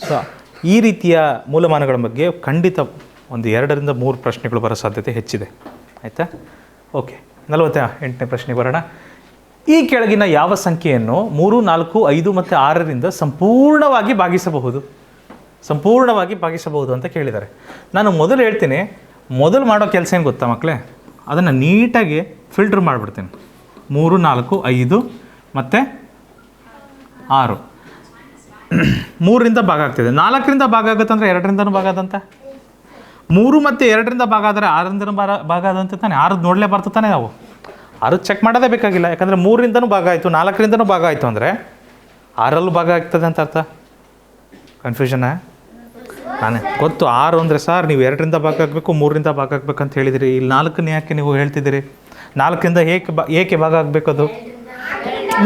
ಸೊ ಈ ರೀತಿಯ ಮೂಲಮಾನಗಳ ಬಗ್ಗೆ ಖಂಡಿತ ಒಂದು ಎರಡರಿಂದ ಮೂರು ಪ್ರಶ್ನೆಗಳು ಬರೋ ಸಾಧ್ಯತೆ ಹೆಚ್ಚಿದೆ. ಆಯಿತಾ? ಓಕೆ. ನಲವತ್ತ ಎಂಟನೇ ಪ್ರಶ್ನೆಗೆ ಬರೋಣ. ಈ ಕೆಳಗಿನ ಯಾವ ಸಂಖ್ಯೆಯನ್ನು ಮೂರು, ನಾಲ್ಕು, ಐದು ಮತ್ತು ಆರರಿಂದ ಸಂಪೂರ್ಣವಾಗಿ ಭಾಗಿಸಬಹುದು? ಸಂಪೂರ್ಣವಾಗಿ ಭಾಗಿಸಬಹುದು ಅಂತ ಕೇಳಿದ್ದಾರೆ. ನಾನು ಮೊದಲು ಹೇಳ್ತೀನಿ, ಮೊದಲು ಮಾಡೋ ಕೆಲಸ ಏನು ಗೊತ್ತಾ ಮಕ್ಕಳೇ ಅದನ್ನು ನೀಟಾಗಿ ಫಿಲ್ಟ್ರ್ ಮಾಡಿಬಿಡ್ತೀನಿ. ಮೂರು, ನಾಲ್ಕು, ಐದು ಮತ್ತು ಆರು. ಮೂರರಿಂದ ಭಾಗ ಆಗ್ತಿದೆ. ನಾಲ್ಕರಿಂದ ಭಾಗ ಆಗುತ್ತೆ ಅಂದರೆ ಎರಡರಿಂದನೂ ಭಾಗ ಆದಂತ? ಮೂರು ಮತ್ತು ಎರಡರಿಂದ ಭಾಗ ಆದರೆ ಆರರಿಂದ ಭಾಗ ಭಾಗ ಆದಂತೆ ತಾನೆ ಆರದ್ದು ನೋಡಲೇಬಾರ್ದು ತಾನೆ ನಾವು. ಆರು ಚೆಕ್ ಮಾಡೋದೇ ಬೇಕಾಗಿಲ್ಲ, ಯಾಕಂದರೆ ಮೂರರಿಂದನೂ ಭಾಗ ಆಯಿತು, ನಾಲ್ಕರಿಂದನೂ ಭಾಗ ಆಯಿತು ಅಂದರೆ ಆರಲ್ಲೂ ಭಾಗ ಆಗ್ತದೆ ಅಂತ ಅರ್ಥ? ಕನ್ಫ್ಯೂಷನಾ ನಾನೇ ಗೊತ್ತು, ಆರು ಅಂದರೆ ಸರ್ ನೀವು ಎರಡರಿಂದ ಭಾಗ ಆಗಬೇಕು, ಮೂರರಿಂದ ಭಾಗ ಆಗಬೇಕು ಅಂತ ಹೇಳಿದಿರಿ. ಇಲ್ಲಿ ನಾಲ್ಕನೇ ಯಾಕೆ ನೀವು ಹೇಳ್ತಿದ್ದೀರಿ? ನಾಲ್ಕರಿಂದ ಏಕೆ ಬಾ ಏಕೆ ಭಾಗ ಆಗಬೇಕು ಅದು?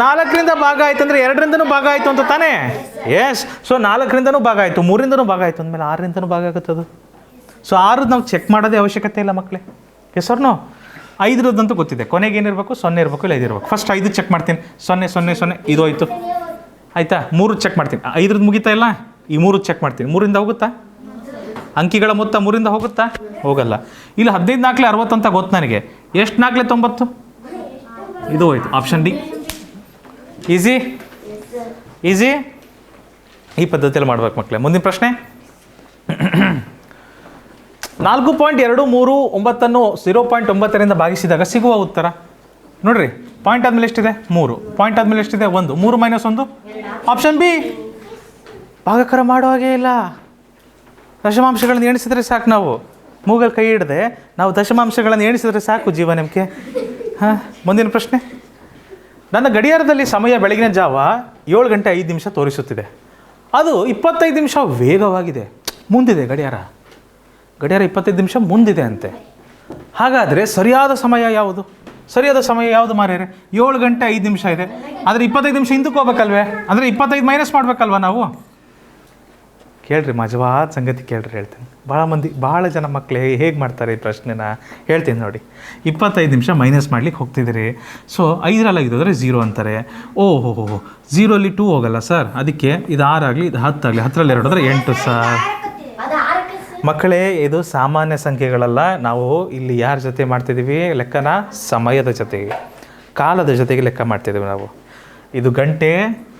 ನಾಲ್ಕರಿಂದ ಭಾಗ ಆಯ್ತು ಅಂದರೆ ಎರಡರಿಂದನೂ ಭಾಗ ಆಯಿತು ಅಂತ ತಾನೇ? ಎಸ್ ಸೊ ನಾಲ್ಕರಿಂದನೂ ಭಾಗ ಆಯಿತು ಮೂರಿಂದನೂ ಭಾಗ ಆಯಿತು ಅಂದಮೇಲೆ ಆರರಿಂದನೂ ಭಾಗ ಆಗುತ್ತೆ ಅದು ಸೊ ಆರು ನಾವು ಚೆಕ್ ಮಾಡೋದೇ ಅವಶ್ಯಕತೆ ಇಲ್ಲ ಮಕ್ಕಳೇ ಎಸ್ ನೋ ಐದರದ್ದಂತೂ ಗೊತ್ತಿದೆ. ಕೊನೆಗೆ ಏನಿರಬೇಕು? ಸೊನ್ನೆ ಇರಬೇಕು ಇಲ್ಲ ಐದಿರಬೇಕು? ಫಸ್ಟ್ ಐದು ಚೆಕ್ ಮಾಡ್ತೀನಿ. ಸೊನ್ನೆ ಸೊನ್ನೆ ಸೊನ್ನೆ, ಇದು ಆಯಿತು ಆಯಿತಾ? ಮೂರು ಚೆಕ್ ಮಾಡ್ತೀನಿ. ಐದ್ರದ್ದು ಮುಗಿತಾ ಇಲ್ಲ? ಈ ಮೂರು ಚೆಕ್ ಮಾಡ್ತೀನಿ. ಮೂರಿಂದ ಹೋಗುತ್ತಾ? ಅಂಕಿಗಳ ಮೊತ್ತ ಮೂರಿಂದ ಹೋಗುತ್ತಾ? ಹೋಗಲ್ಲ. ಇಲ್ಲಿ ಹದಿನೈದು ನಾಲ್ಕಲೆ ಅರವತ್ತು ಅಂತ ಗೊತ್ತು ನನಗೆ. ಎಷ್ಟು ನಾಲ್ಕಲೆ ತೊಂಬತ್ತು? ಇದು ಹೋಯ್ತು. ಆಪ್ಷನ್ ಡಿ ಈಸಿ ಈಸಿ ಈ ಪದ್ಧತಿಯಲ್ಲಿ ಮಾಡ್ಬೇಕು ಮಕ್ಕಳೇ ಮುಂದಿನ ಪ್ರಶ್ನೆ. ನಾಲ್ಕು ಪಾಯಿಂಟ್ ಎರಡು ಮೂರು ಒಂಬತ್ತನ್ನು ಝೀರೋ ಪಾಯಿಂಟ್ ಒಂಬತ್ತರಿಂದ ಭಾಗಿಸಿದಾಗ ಸಿಗುವ ಉತ್ತರ. ನೋಡ್ರಿ, ಪಾಯಿಂಟ್ ಆದಮೇಲೆ ಎಷ್ಟಿದೆ? ಮೂರು. ಪಾಯಿಂಟ್ ಆದಮೇಲೆ ಎಷ್ಟಿದೆ? ಒಂದು. ಮೂರು ಮೈನಸ್ ಒಂದು? Option B. ಭಾಗಕರ ಮಾಡೋ ಹಾಗೆ ಇಲ್ಲ. ದಶಮಾಂಶಗಳನ್ನು ಎಣಿಸಿದ್ರೆ ಸಾಕು ನಾವು. ಮೂಗಲ್ ಕೈ ಹಿಡದೆ ನಾವು ದಶಮಾಂಶಗಳನ್ನು ಎಣಿಸಿದ್ರೆ ಸಾಕು ಜೀವ ನಿಮಗೆ. ಹಾಂ, ಮುಂದಿನ ಪ್ರಶ್ನೆ. ನನ್ನ ಗಡಿಯಾರದಲ್ಲಿ ಸಮಯ ಬೆಳಗಿನ ಜಾವ ಏಳು ಗಂಟೆ ಐದು ನಿಮಿಷ ತೋರಿಸುತ್ತಿದೆ. ಅದು ಇಪ್ಪತ್ತೈದು ನಿಮಿಷ ವೇಗವಾಗಿದೆ. ಮುಂದಿದೆ ಗಡಿಯಾರ. ಗಡಿಯಾರ ಇಪ್ಪತ್ತೈದು ನಿಮಿಷ ಮುಂದಿದೆ ಅಂತೆ. ಹಾಗಾದರೆ ಸರಿಯಾದ ಸಮಯ ಯಾವುದು? ಸರಿಯಾದ ಸಮಯ ಯಾವುದು ಮಾರ್ಯಾರೆ ಏಳು ಗಂಟೆ ಐದು ನಿಮಿಷ ಇದೆ. ಆದರೆ ಇಪ್ಪತ್ತೈದು ನಿಮಿಷ ಹಿಂದಕ್ಕೆ ಹೋಗ್ಬೇಕಲ್ವೇ? ಅಂದರೆ ಇಪ್ಪತ್ತೈದು ಮೈನಸ್ ಮಾಡಬೇಕಲ್ವ ನಾವು? ಕೇಳ್ರಿ ಮಜವಾದ ಸಂಗತಿ ಕೇಳ್ರಿ, ಹೇಳ್ತೀನಿ. ಭಾಳ ಮಂದಿ ಭಾಳ ಜನ ಮಕ್ಕಳು ಹೇಗೆ ಮಾಡ್ತಾರೆ ಈ ಪ್ರಶ್ನೆನ? ಹೇಳ್ತೀನಿ ನೋಡಿ. ಇಪ್ಪತ್ತೈದು ನಿಮಿಷ ಮೈನಸ್ ಮಾಡ್ಲಿಕ್ಕೆ ಹೋಗ್ತಿದ್ದೀರಿ. ಸೊ ಐದರಲ್ಲಿ ಐದು ಅಂದರೆ ಝೀರೋ ಅಂತಾರೆ. ಓ, ಹೋ ಹೋ ಝೀರೋಲಿ ಟೂ ಹೋಗಲ್ಲ ಸರ್ ಅದಕ್ಕೆ ಇದು ಆರಾಗಲಿ ಇದು ಹತ್ತಾಗಲಿ ಹತ್ತರಲ್ಲಿ ಎರಡು ಅಂದರೆ ಎಂಟು ಸರ್ ಮಕ್ಕಳೇ, ಇದು ಸಾಮಾನ್ಯ ಸಂಖ್ಯೆಗಳಲ್ಲ. ನಾವು ಇಲ್ಲಿ ಯಾರ ಜೊತೆ ಮಾಡ್ತಿದ್ದೀವಿ? ಲೆಕ್ಕನ ಸಮಯದ ಜೊತೆಗೆ, ಕಾಲದ ಜೊತೆಗೆ ಲೆಕ್ಕ ಮಾಡ್ತಿದ್ದೀವಿ ನಾವು. ಇದು ಗಂಟೆ,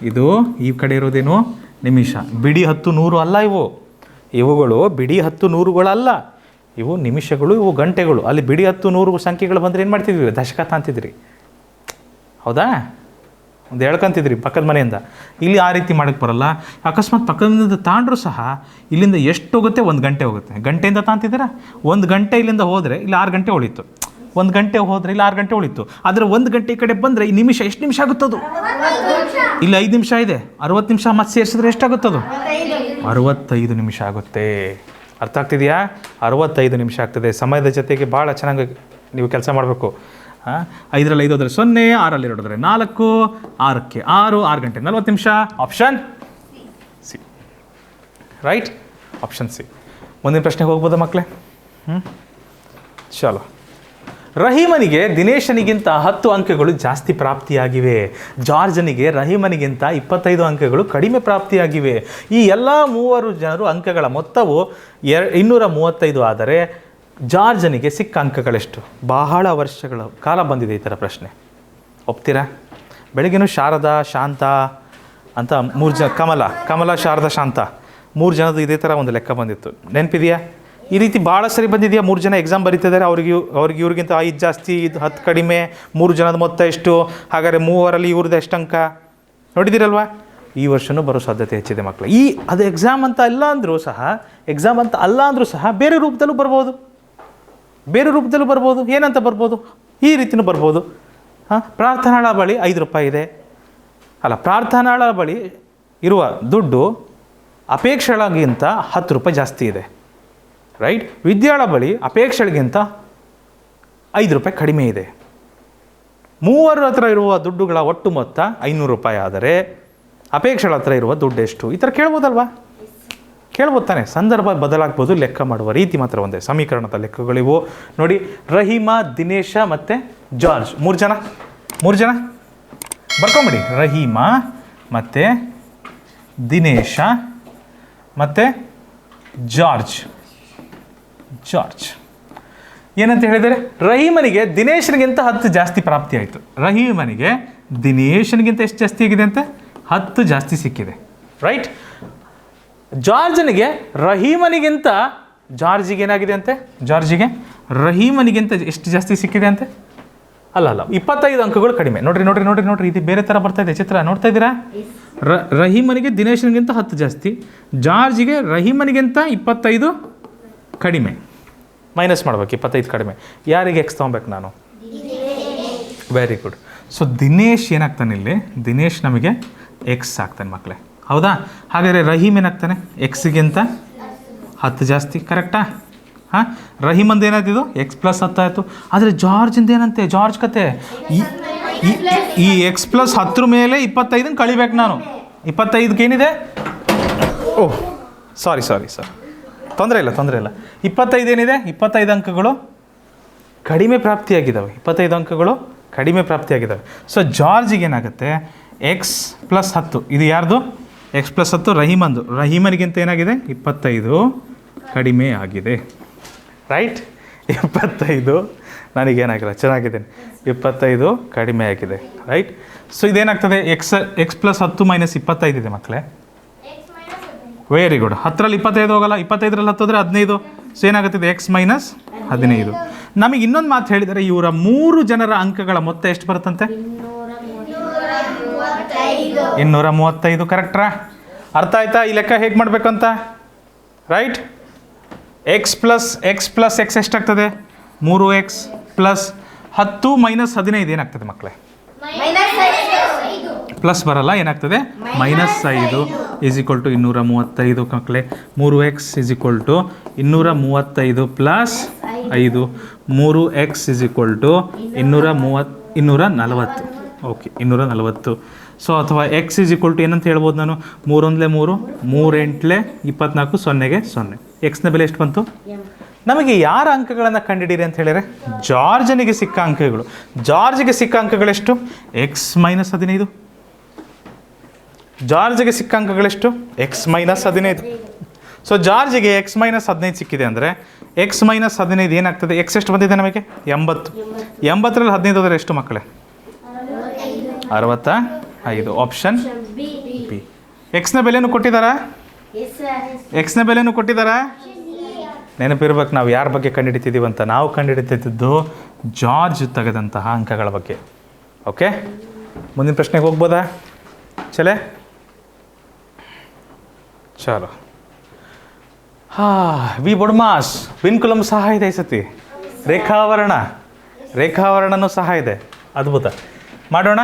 ಇದು ಈ ಕಡೆ ಇರೋದೇನು? ನಿಮಿಷ. ಬಿಡಿ ಹತ್ತು ನೂರು ಅಲ್ಲ ಇವು. ಇವುಗಳು ಬಿಡಿ ಹತ್ತು ನೂರುಗಳಲ್ಲ. ಇವು ನಿಮಿಷಗಳು, ಇವು ಗಂಟೆಗಳು. ಅಲ್ಲಿ ಬಿಡಿ ಹತ್ತು ನೂರು ಸಂಖ್ಯೆಗಳು ಬಂದರೆ ಏನು ಮಾಡ್ತಿದ್ವಿ? ದಶಕ ಅಂತಿದ್ರಿ ಹೌದಾ? ಒಂದು ಹೇಳ್ಕೊಂತಿದ್ರಿ ಪಕ್ಕದ ಮನೆಯಿಂದ. ಇಲ್ಲಿ ಆ ರೀತಿ ಮಾಡೋಕ್ಕೆ ಬರಲ್ಲ. ಅಕಸ್ಮಾತ್ ಪಕ್ಕದಿಂದ ತಾಂಡ್ರೂ ಸಹ ಇಲ್ಲಿಂದ ಎಷ್ಟು ಹೋಗುತ್ತೆ? ಒಂದು ಗಂಟೆ ಹೋಗುತ್ತೆ. ಗಂಟೆಯಿಂದ ತಾಂತಿದ್ದೀರಾ? ಒಂದು ಗಂಟೆ ಇಲ್ಲಿಂದ ಹೋದರೆ ಇಲ್ಲಿ ಆರು ಗಂಟೆ ಉಳಿತು. ಒಂದು ಗಂಟೆ ಹೋದರೆ ಇಲ್ಲಿ ಆರು ಗಂಟೆ ಉಳಿತು. ಆದರೆ ಒಂದು ಗಂಟೆ ಈ ಕಡೆ ಬಂದರೆ ಈ ನಿಮಿಷ ಎಷ್ಟು ನಿಮಿಷ ಆಗುತ್ತದು? ಇಲ್ಲಿ ಐದು ನಿಮಿಷ ಇದೆ. ಅರವತ್ತು ನಿಮಿಷ ಮತ್ತೆ ಸೇರಿಸಿದ್ರೆ ಎಷ್ಟಾಗುತ್ತದು? ಅರವತ್ತೈದು ನಿಮಿಷ ಆಗುತ್ತೆ. ಅರ್ಥ ಆಗ್ತಿದೆಯಾ? ಅರವತ್ತೈದು ನಿಮಿಷ ಆಗ್ತದೆ. ಸಮಯದ ಜೊತೆಗೆ ಭಾಳ ಚೆನ್ನಾಗಿ ನೀವು ಕೆಲಸ ಮಾಡಬೇಕು. ಐದರಲ್ಲಿ ಐದು ಹೋದರೆ ಸೊನ್ನೆ ಆರಲ್ಲಿ ಎರಡು ಹೋದರೆ ನಾಲ್ಕು, ಆರಕ್ಕೆ ಆರು ಆರು ಗಂಟೆ ನಲ್ವತ್ತು ನಿಮಿಷ. Option C right option C ಮುಂದಿನ ಪ್ರಶ್ನೆಗೆ ಹೋಗ್ಬೋದಾ ಮಕ್ಕಳೇ ಹ್ಞೂ ಚಲೋ ರಹೀಮನಿಗೆ ದಿನೇಶನಿಗಿಂತ ಹತ್ತು ಅಂಕಗಳು ಜಾಸ್ತಿ ಪ್ರಾಪ್ತಿಯಾಗಿವೆ. ಜಾರ್ಜನಿಗೆ ರಹೀಮನಿಗಿಂತ ಇಪ್ಪತ್ತೈದು ಅಂಕಗಳು ಕಡಿಮೆ ಪ್ರಾಪ್ತಿಯಾಗಿವೆ. ಈ ಎಲ್ಲ ಮೂವರು ಜನರು ಅಂಕಗಳ ಮೊತ್ತವು ಎರ ಇನ್ನೂರ ಮೂವತ್ತೈದು ಆದರೆ ಜಾರ್ಜನಿಗೆ ಸಿಕ್ಕ ಅಂಕಗಳೆಷ್ಟು? ಬಹಳ ವರ್ಷಗಳ ಕಾಲ ಬಂದಿದೆ ಈ ಥರ ಪ್ರಶ್ನೆ. ಒಪ್ತೀರಾ? ಬೆಳಗ್ಗೆನೂ ಶಾರದಾ, ಶಾಂತ ಅಂತ ಮೂರು ಜನ, ಕಮಲ ಕಮಲ, ಶಾರದಾ, ಶಾಂತ. ಮೂರು ಜನದ ಇದೇ ಥರ ಒಂದು ಲೆಕ್ಕ ಬಂದಿತ್ತು. ನೆನಪಿದೆಯಾ? ಈ ರೀತಿ ಭಾಳ ಸರಿ ಬಂದಿದೆಯಾ? ಮೂರು ಜನ ಎಕ್ಸಾಮ್ ಬರೀತಿದ್ದಾರೆ, ಅವ್ರಿಗೆ ಅವ್ರಿಗೆ ಇವ್ರಿಗಿಂತ ಐದು ಜಾಸ್ತಿ, ಇದು ಹತ್ತು ಕಡಿಮೆ, ಮೂರು ಜನದ ಮೊತ್ತ ಎಷ್ಟು? ಹಾಗಾದರೆ ಮೂವರಲ್ಲಿ ಇವ್ರದ್ದು ಎಷ್ಟು ಅಂಕ? ನೋಡಿದ್ದೀರಲ್ವಾ? ಈ ವರ್ಷವೂ ಬರೋ ಸಾಧ್ಯತೆ ಹೆಚ್ಚಿದೆ ಮಕ್ಕಳು ಈ, ಅದು ಎಕ್ಸಾಮ್ ಅಂತ ಅಲ್ಲ ಅಂದರೂ ಸಹ ಎಕ್ಸಾಮ್ ಅಂತ ಅಲ್ಲ ಅಂದರೂ ಸಹ ಬೇರೆ ರೂಪದಲ್ಲೂ ಬರ್ಬೋದು. ಬೇರೆ ರೂಪದಲ್ಲೂ ಬರ್ಬೋದು, ಏನಂತ ಬರ್ಬೋದು? ಈ ರೀತಿನೂ ಬರ್ಬೋದು. ಹಾಂ? ಪ್ರಾರ್ಥನಾಳ ಬಳಿ ಐದು ರೂಪಾಯಿ ಇದೆ. ಅಲ್ಲ, ಪ್ರಾರ್ಥನಾಳ ಬಳಿ ಇರುವ ದುಡ್ಡು ಅಪೇಕ್ಷೆಗಳಿಗಿಂತ ಹತ್ತು ರೂಪಾಯಿ ಜಾಸ್ತಿ ಇದೆ. ರೈಟ್? ವಿದ್ಯಾಳ ಬಳಿ ಅಪೇಕ್ಷೆಗಳಿಗಿಂತ ಐದು ರೂಪಾಯಿ ಕಡಿಮೆ ಇದೆ. ಮೂವರ ಹತ್ರ ಇರುವ ದುಡ್ಡುಗಳ ಒಟ್ಟು ಮೊತ್ತ ಐನೂರು ರೂಪಾಯಿ ಆದರೆ ಅಪೇಕ್ಷೆಗಳ ಹತ್ರ ಇರುವ ದುಡ್ಡು ಎಷ್ಟು? ಈ ಥರ ಕೇಳ್ಬೋದಲ್ವಾ? ಕೇಳ್ಬೋದು ತಾನೆ. ಸಂದರ್ಭ ಬದಲಾಗ್ಬೋದು, ಲೆಕ್ಕ ಮಾಡುವ ರೀತಿ ಮಾತ್ರ ಒಂದೇ. ಸಮೀಕರಣದ ಲೆಕ್ಕಗಳಿವು. ನೋಡಿ, ರಹೀಮಾ, ದಿನೇಶ ಮತ್ತು ಜಾರ್ಜ್. ಮೂರು ಜನ? ಮೂರು ಜನ? ಬರ್ಕೊಂಬಿಡಿ. ರಹೀಮಾ ಮತ್ತು ದಿನೇಶ ಮತ್ತು ಜಾರ್ಜ್. ಜಾರ್ಜ್. ಏನಂತ ಹೇಳಿದರೆ, ರಹೀಮನಿಗೆ ದಿನೇಶನಿಗಿಂತ ಹತ್ತು ಜಾಸ್ತಿ ಪ್ರಾಪ್ತಿ ಆಯಿತು. ರಹೀಮನಿಗೆ ದಿನೇಶನಿಗಿಂತ ಎಷ್ಟು ಜಾಸ್ತಿ ಆಗಿದೆ ಅಂತೆ? ಹತ್ತು ಜಾಸ್ತಿ ಸಿಕ್ಕಿದೆ. ರೈಟ್? ಜಾರ್ಜನಿಗೆ ರಹೀಮನಿಗಿಂತ, ಜಾರ್ಜಿಗೆ ಏನಾಗಿದೆ ಅಂತೆ? ಜಾರ್ಜಿಗೆ ರಹೀಮನಿಗಿಂತ ಎಷ್ಟು ಜಾಸ್ತಿ ಸಿಕ್ಕಿದೆ ಅಂತೆ? ಅಲ್ಲ ಅಲ್ಲ, ಇಪ್ಪತ್ತೈದು ಅಂಕಗಳು ಕಡಿಮೆ. ನೋಡ್ರಿ ನೋಡ್ರಿ ನೋಡ್ರಿ ನೋಡ್ರಿ, ಇದು ಬೇರೆ ಥರ ಬರ್ತಾ ಇದೆ, ಚಿತ್ರ ನೋಡ್ತಾ ಇದ್ದೀರಾ? ರಹೀಮನಿಗೆ ದಿನೇಶನಿಗಿಂತ ಹತ್ತು ಜಾಸ್ತಿ, ಜಾರ್ಜಿಗೆ ರಹೀಮನಿಗಿಂತ ಇಪ್ಪತ್ತೈದು ಕಡಿಮೆ. ಮೈನಸ್ ಮಾಡ್ಬೇಕು, ಇಪ್ಪತ್ತೈದು ಕಡಿಮೆ. ಯಾರಿಗೆ ಎಕ್ಸ್ ತೊಗೊಬೇಕು ನಾನು? ವೆರಿ ಗುಡ್ ಸೊ ದಿನೇಶ್ ಏನಾಗ್ತಾನೆ ಇಲ್ಲಿ? ದಿನೇಶ್ ನಮಗೆ ಎಕ್ಸ್ ಆಗ್ತಾನೆ, ಮಕ್ಕಳೇ. ಹೌದಾ? ಹಾಗಾದರೆ ರಹೀಮ್ ಏನಾಗ್ತಾನೆ? ಎಕ್ಸಿಗಿಂತ ಹತ್ತು ಜಾಸ್ತಿ, ಕರೆಕ್ಟಾ? ಹಾಂ? ರಹೀಮಂದು ಏನಾಯ್ತಿದ್ದು ಎಕ್ಸ್ ಪ್ಲಸ್ ಹತ್ತಾಯಿತು ಆದರೆ ಜಾರ್ಜಿಂದ ಏನಂತೆ? ಜಾರ್ಜ್ ಕತೆ. ಈ- ಈ ಎಕ್ಸ್ ಪ್ಲಸ್ ಹತ್ತರ ಮೇಲೆ ಇಪ್ಪತ್ತೈದನ್ನ ಕಳಿಬೇಕು ನಾನು. ಇಪ್ಪತ್ತೈದಕ್ಕೆ ಏನಿದೆ? ಓಹ್ ಸಾರಿ ಸಾರಿ ಸರ್ ತೊಂದರೆ ಇಲ್ಲ ತೊಂದರೆ ಇಲ್ಲ. ಇಪ್ಪತ್ತೈದು ಏನಿದೆ? ಇಪ್ಪತ್ತೈದು ಅಂಕಗಳು ಕಡಿಮೆ ಪ್ರಾಪ್ತಿಯಾಗಿದ್ದಾವೆ. ಇಪ್ಪತ್ತೈದು ಅಂಕಗಳು ಕಡಿಮೆ ಪ್ರಾಪ್ತಿಯಾಗಿದ್ದಾವೆ. ಸೊ ಜಾರ್ಜಿಗೆ ಏನಾಗುತ್ತೆ? ಎಕ್ಸ್ ಪ್ಲಸ್ ಹತ್ತು. ಇದು ಯಾರ್ದು? ಎಕ್ಸ್ ಪ್ಲಸ್ ಹತ್ತು ರಹೀಮಂದು. ರಹೀಮನಿಗಿಂತ ಏನಾಗಿದೆ? ಇಪ್ಪತ್ತೈದು ಕಡಿಮೆ ಆಗಿದೆ. ರೈಟ್ ಇಪ್ಪತ್ತೈದು ನನಗೇನಾಗಿಲ್ಲ, ಚೆನ್ನಾಗಿದ್ದೇನೆ. ಇಪ್ಪತ್ತೈದು ಕಡಿಮೆ ಆಗಿದೆ. ರೈಟ್ ಸೊ ಇದೇನಾಗ್ತದೆ? ಎಕ್ಸ್ ಎಕ್ಸ್ ಪ್ಲಸ್ ಹತ್ತು ಮೈನಸ್ ಇಪ್ಪತ್ತೈದು ಇದೆ ಮಕ್ಕಳೇ. ವೆರಿ ಗುಡ್ ಹತ್ತರಲ್ಲಿ ಇಪ್ಪತ್ತೈದು ಹೋಗಲ್ಲ. ಇಪ್ಪತ್ತೈದರಲ್ಲಿ ಹತ್ತೋದ್ರೆ ಹದಿನೈದು. ಸೊ ಏನಾಗುತ್ತಿದೆ ಎಕ್ಸ್ ಮೈನಸ್ ಹದಿನೈದು. ನಮಗೆ ಇನ್ನೊಂದು ಮಾತು ಹೇಳಿದರೆ, ಇವರ ಮೂರು ಜನರ ಅಂಕಗಳ ಮೊತ್ತ ಎಷ್ಟು ಬರುತ್ತಂತೆ? ಇನ್ನೂರ ಮೂವತ್ತೈದು ಕರೆಕ್ಟ್ರಾ? ಅರ್ಥ ಆಯ್ತಾ? ಈ ಲೆಕ್ಕ ಹೇಗೆ ಮಾಡಬೇಕಂತ? Right x plus x plus x ಎಷ್ಟಾಗ್ತದೆ? ಮೂರು ಎಕ್ಸ್ ಪ್ಲಸ್ ಹತ್ತು ಮೈನಸ್ ಹದಿನೈದು ಏನಾಗ್ತದೆ ಮಕ್ಕಳೇ? ಪ್ಲಸ್ ಬರಲ್ಲ ಏನಾಗ್ತದೆ? ಮೈನಸ್ ಐದು ಈಸ್ ಈಕ್ವಲ್ ಟು ಇನ್ನೂರ ಮೂವತ್ತೈದು ಮಕ್ಕಳೇ. ಮೂರು ಎಕ್ಸ್ ಈಸ್ ಈಕ್ವಲ್ ಟು ಇನ್ನೂರ ಮೂವತ್ತೈದು ಪ್ಲಸ್ ಐದು. ಮೂರು ಎಕ್ಸ್ ಈಸ್ ಈಕ್ವಲ್ ಟು ಇನ್ನೂರ ಮೂವತ್ತು ಇನ್ನೂರ ನಲವತ್ತು. ಓಕೆ ಇನ್ನೂರ ನಲವತ್ತು. ಸೊ ಅಥವಾ ಎಕ್ಸ್ ಈಸ್ ಈಕ್ವಲ್ ಟು ಏನಂತ ಹೇಳ್ಬೋದು ನಾನು? ಮೂರೊಂದಲೇ ಮೂರು, ಮೂರೆಂಟ್ಲೆ ಇಪ್ಪತ್ನಾಲ್ಕು, ಸೊನ್ನೆಗೆ ಸೊನ್ನೆ. ಎಕ್ಸ್ನ ಬೆಲೆ ಎಷ್ಟು ಬಂತು? ನಮಗೆ ಯಾರ ಅಂಕಗಳನ್ನು ಕಂಡಿಡೀರಿ ಅಂತ ಹೇಳಿದರೆ, ಜಾರ್ಜನಿಗೆ ಸಿಕ್ಕ ಅಂಕಗಳು. ಜಾರ್ಜ್ಗೆ ಸಿಕ್ಕ ಅಂಕಗಳೆಷ್ಟು ಎಕ್ಸ್ ಮೈನಸ್ ಹದಿನೈದು. ಜಾರ್ಜ್ಗೆ ಸಿಕ್ಕ ಅಂಕಗಳೆಷ್ಟು ಎಕ್ಸ್ ಮೈನಸ್ ಹದಿನೈದು. ಸೊ ಜಾರ್ಜಿಗೆ ಎಕ್ಸ್ ಮೈನಸ್ ಹದಿನೈದು ಸಿಕ್ಕಿದೆ ಅಂದರೆ ಎಕ್ಸ್ ಮೈನಸ್ ಹದಿನೈದು ಏನಾಗ್ತದೆ? ಎಕ್ಸ್ ಎಷ್ಟು ಬಂದಿದೆ ನಮಗೆ? ಎಂಬತ್ತು. ಎಂಬತ್ತರಲ್ಲಿ ಹದಿನೈದು ಹೋದರೆ ಎಷ್ಟು ಮಕ್ಕಳೇ? ಅರವತ್ತ? ಐದು. ಆಪ್ಷನ್ ಬಿ ಎಕ್ಸ್ನ ಬೆಲೆನೂ ಕೊಟ್ಟಿದ್ದಾರಾ ಎಕ್ಸ್ನ ಬೆಲೆನೂ ಕೊಟ್ಟಿದ್ದಾರಾ ನೆನಪಿರ್ಬೇಕು ನಾವು ಯಾರ ಬಗ್ಗೆ ಕಂಡುಹಿಡಿತಿದ್ದೀವಿ ಅಂತ. ನಾವು ಕಂಡುಹಿಡಿತಿದ್ದು ಜಾರ್ಜ್ ತೆಗೆದಂತಹ ಅಂಕಗಳ ಬಗ್ಗೆ. ಓಕೆ ಮುಂದಿನ ಪ್ರಶ್ನೆಗೆ ಹೋಗ್ಬೋದಾ? ಚಲೆ ಚಲೋ. ಹಾ ವಿ ಬೊಡ್ಮಾಸ್ ವಿನ್ಕುಲಮ್ ಸಹ ಇದೆ ಈ ಸತಿ. ರೇಖಾವರಣ. ರೇಖಾವರಣನೂ ಸಹ ಇದೆ. ಅದ್ಭುತ. ಮಾಡೋಣ?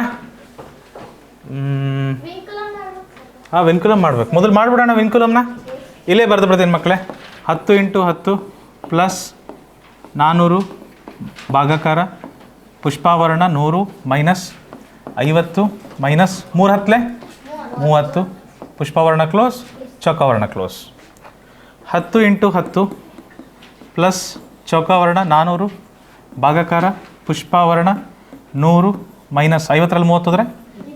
ಹಾಂ ವಿನ್ಕುಲಮ್ ಮಾಡ್ಬೇಕು. ಮೊದಲು ಮಾಡಿಬಿಡೋಣ ವಿನ್ಕುಲಮ್ನ. ಇಲ್ಲೇ ಬರೆದು ಬಿಡ್ತೀನಿ ಮಕ್ಕಳೇ. ಹತ್ತು ಇಂಟು ಹತ್ತು ಪ್ಲಸ್ ನಾನ್ನೂರು ಭಾಗಾಕಾರ, ಪುಷ್ಪಾವರಣ ನೂರು ಮೈನಸ್ ಐವತ್ತು ಮೈನಸ್ ಮೂರು ಹತ್ತಲೆ ಮೂವತ್ತು. ಪುಷ್ಪಾವರಣ ಕ್ಲೋಸ್, ಚೌಕಾವರಣ ಕ್ಲೋಸ್. ಹತ್ತು ಇಂಟು ಹತ್ತು ಪ್ಲಸ್ ಚೌಕಾವರಣ ನಾನ್ನೂರು ಭಾಗಕಾರ, ಪುಷ್ಪಾವರಣ ನೂರು ಮೈನಸ್ ಐವತ್ತರಲ್ಲಿ ಮೂವತ್ತಂದರೆ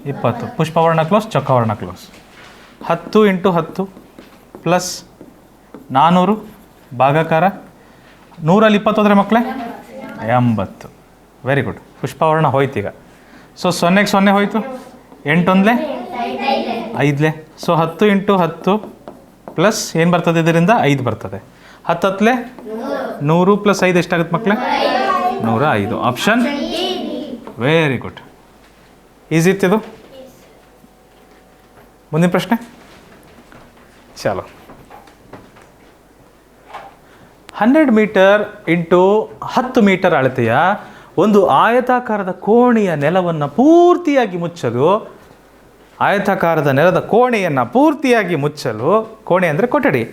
ಇಪ್ಪತ್ತು. ಪುಷ್ಪವರ್ಣ ಕ್ಲೋಸ್ ಚೊಕ್ಕವರ್ಣ ಕ್ಲೋಸ್. ಹತ್ತು ಇಂಟು ಹತ್ತು ಪ್ಲಸ್ ನಾನ್ನೂರು ಭಾಗಕಾರ. ನೂರಲ್ಲಿ ಇಪ್ಪತ್ತೋದ್ರೆ ಮಕ್ಕಳೇ? ಎಂಬತ್ತು. ವೆರಿ ಗುಡ್ ಪುಷ್ಪವರ್ಣ ಹೋಯ್ತು ಈಗ. ಸೊ ಸೊನ್ನೆಗೆ ಸೊನ್ನೆ ಹೋಯ್ತು. ಎಂಟೊಂದಲೇ? ಐದಲೇ. ಸೊ ಹತ್ತು ಇಂಟು ಹತ್ತು ಪ್ಲಸ್ ಏನು ಬರ್ತದೆ ಇದರಿಂದ? ಐದು ಬರ್ತದೆ. ಹತ್ತು ಹತ್ತಲೇ ನೂರು ಪ್ಲಸ್ ಐದು ಎಷ್ಟಾಗುತ್ತೆ ಮಕ್ಕಳೇ? ನೂರ ಐದು. ಆಪ್ಷನ್ ವೆರಿ ಗುಡ್ ಈಸಿ ಇತ್ತಿದು ಮುಂದಿನ ಪ್ರಶ್ನೆ? ಚಲೋ. ಹನ್ನೆರಡು ಮೀಟರ್ ಇಂಟು ಹತ್ತು ಮೀಟರ್ ಅಳತೆಯ ಒಂದು ಆಯತಾಕಾರದ ಕೋಣೆಯ ನೆಲವನ್ನು ಪೂರ್ತಿಯಾಗಿ ಮುಚ್ಚಲು, ಆಯತಾಕಾರದ ನೆಲದ ಕೋಣೆಯನ್ನು ಪೂರ್ತಿಯಾಗಿ ಮುಚ್ಚಲು, ಕೋಣೆ ಅಂದರೆ ಕೊಠಡಿ,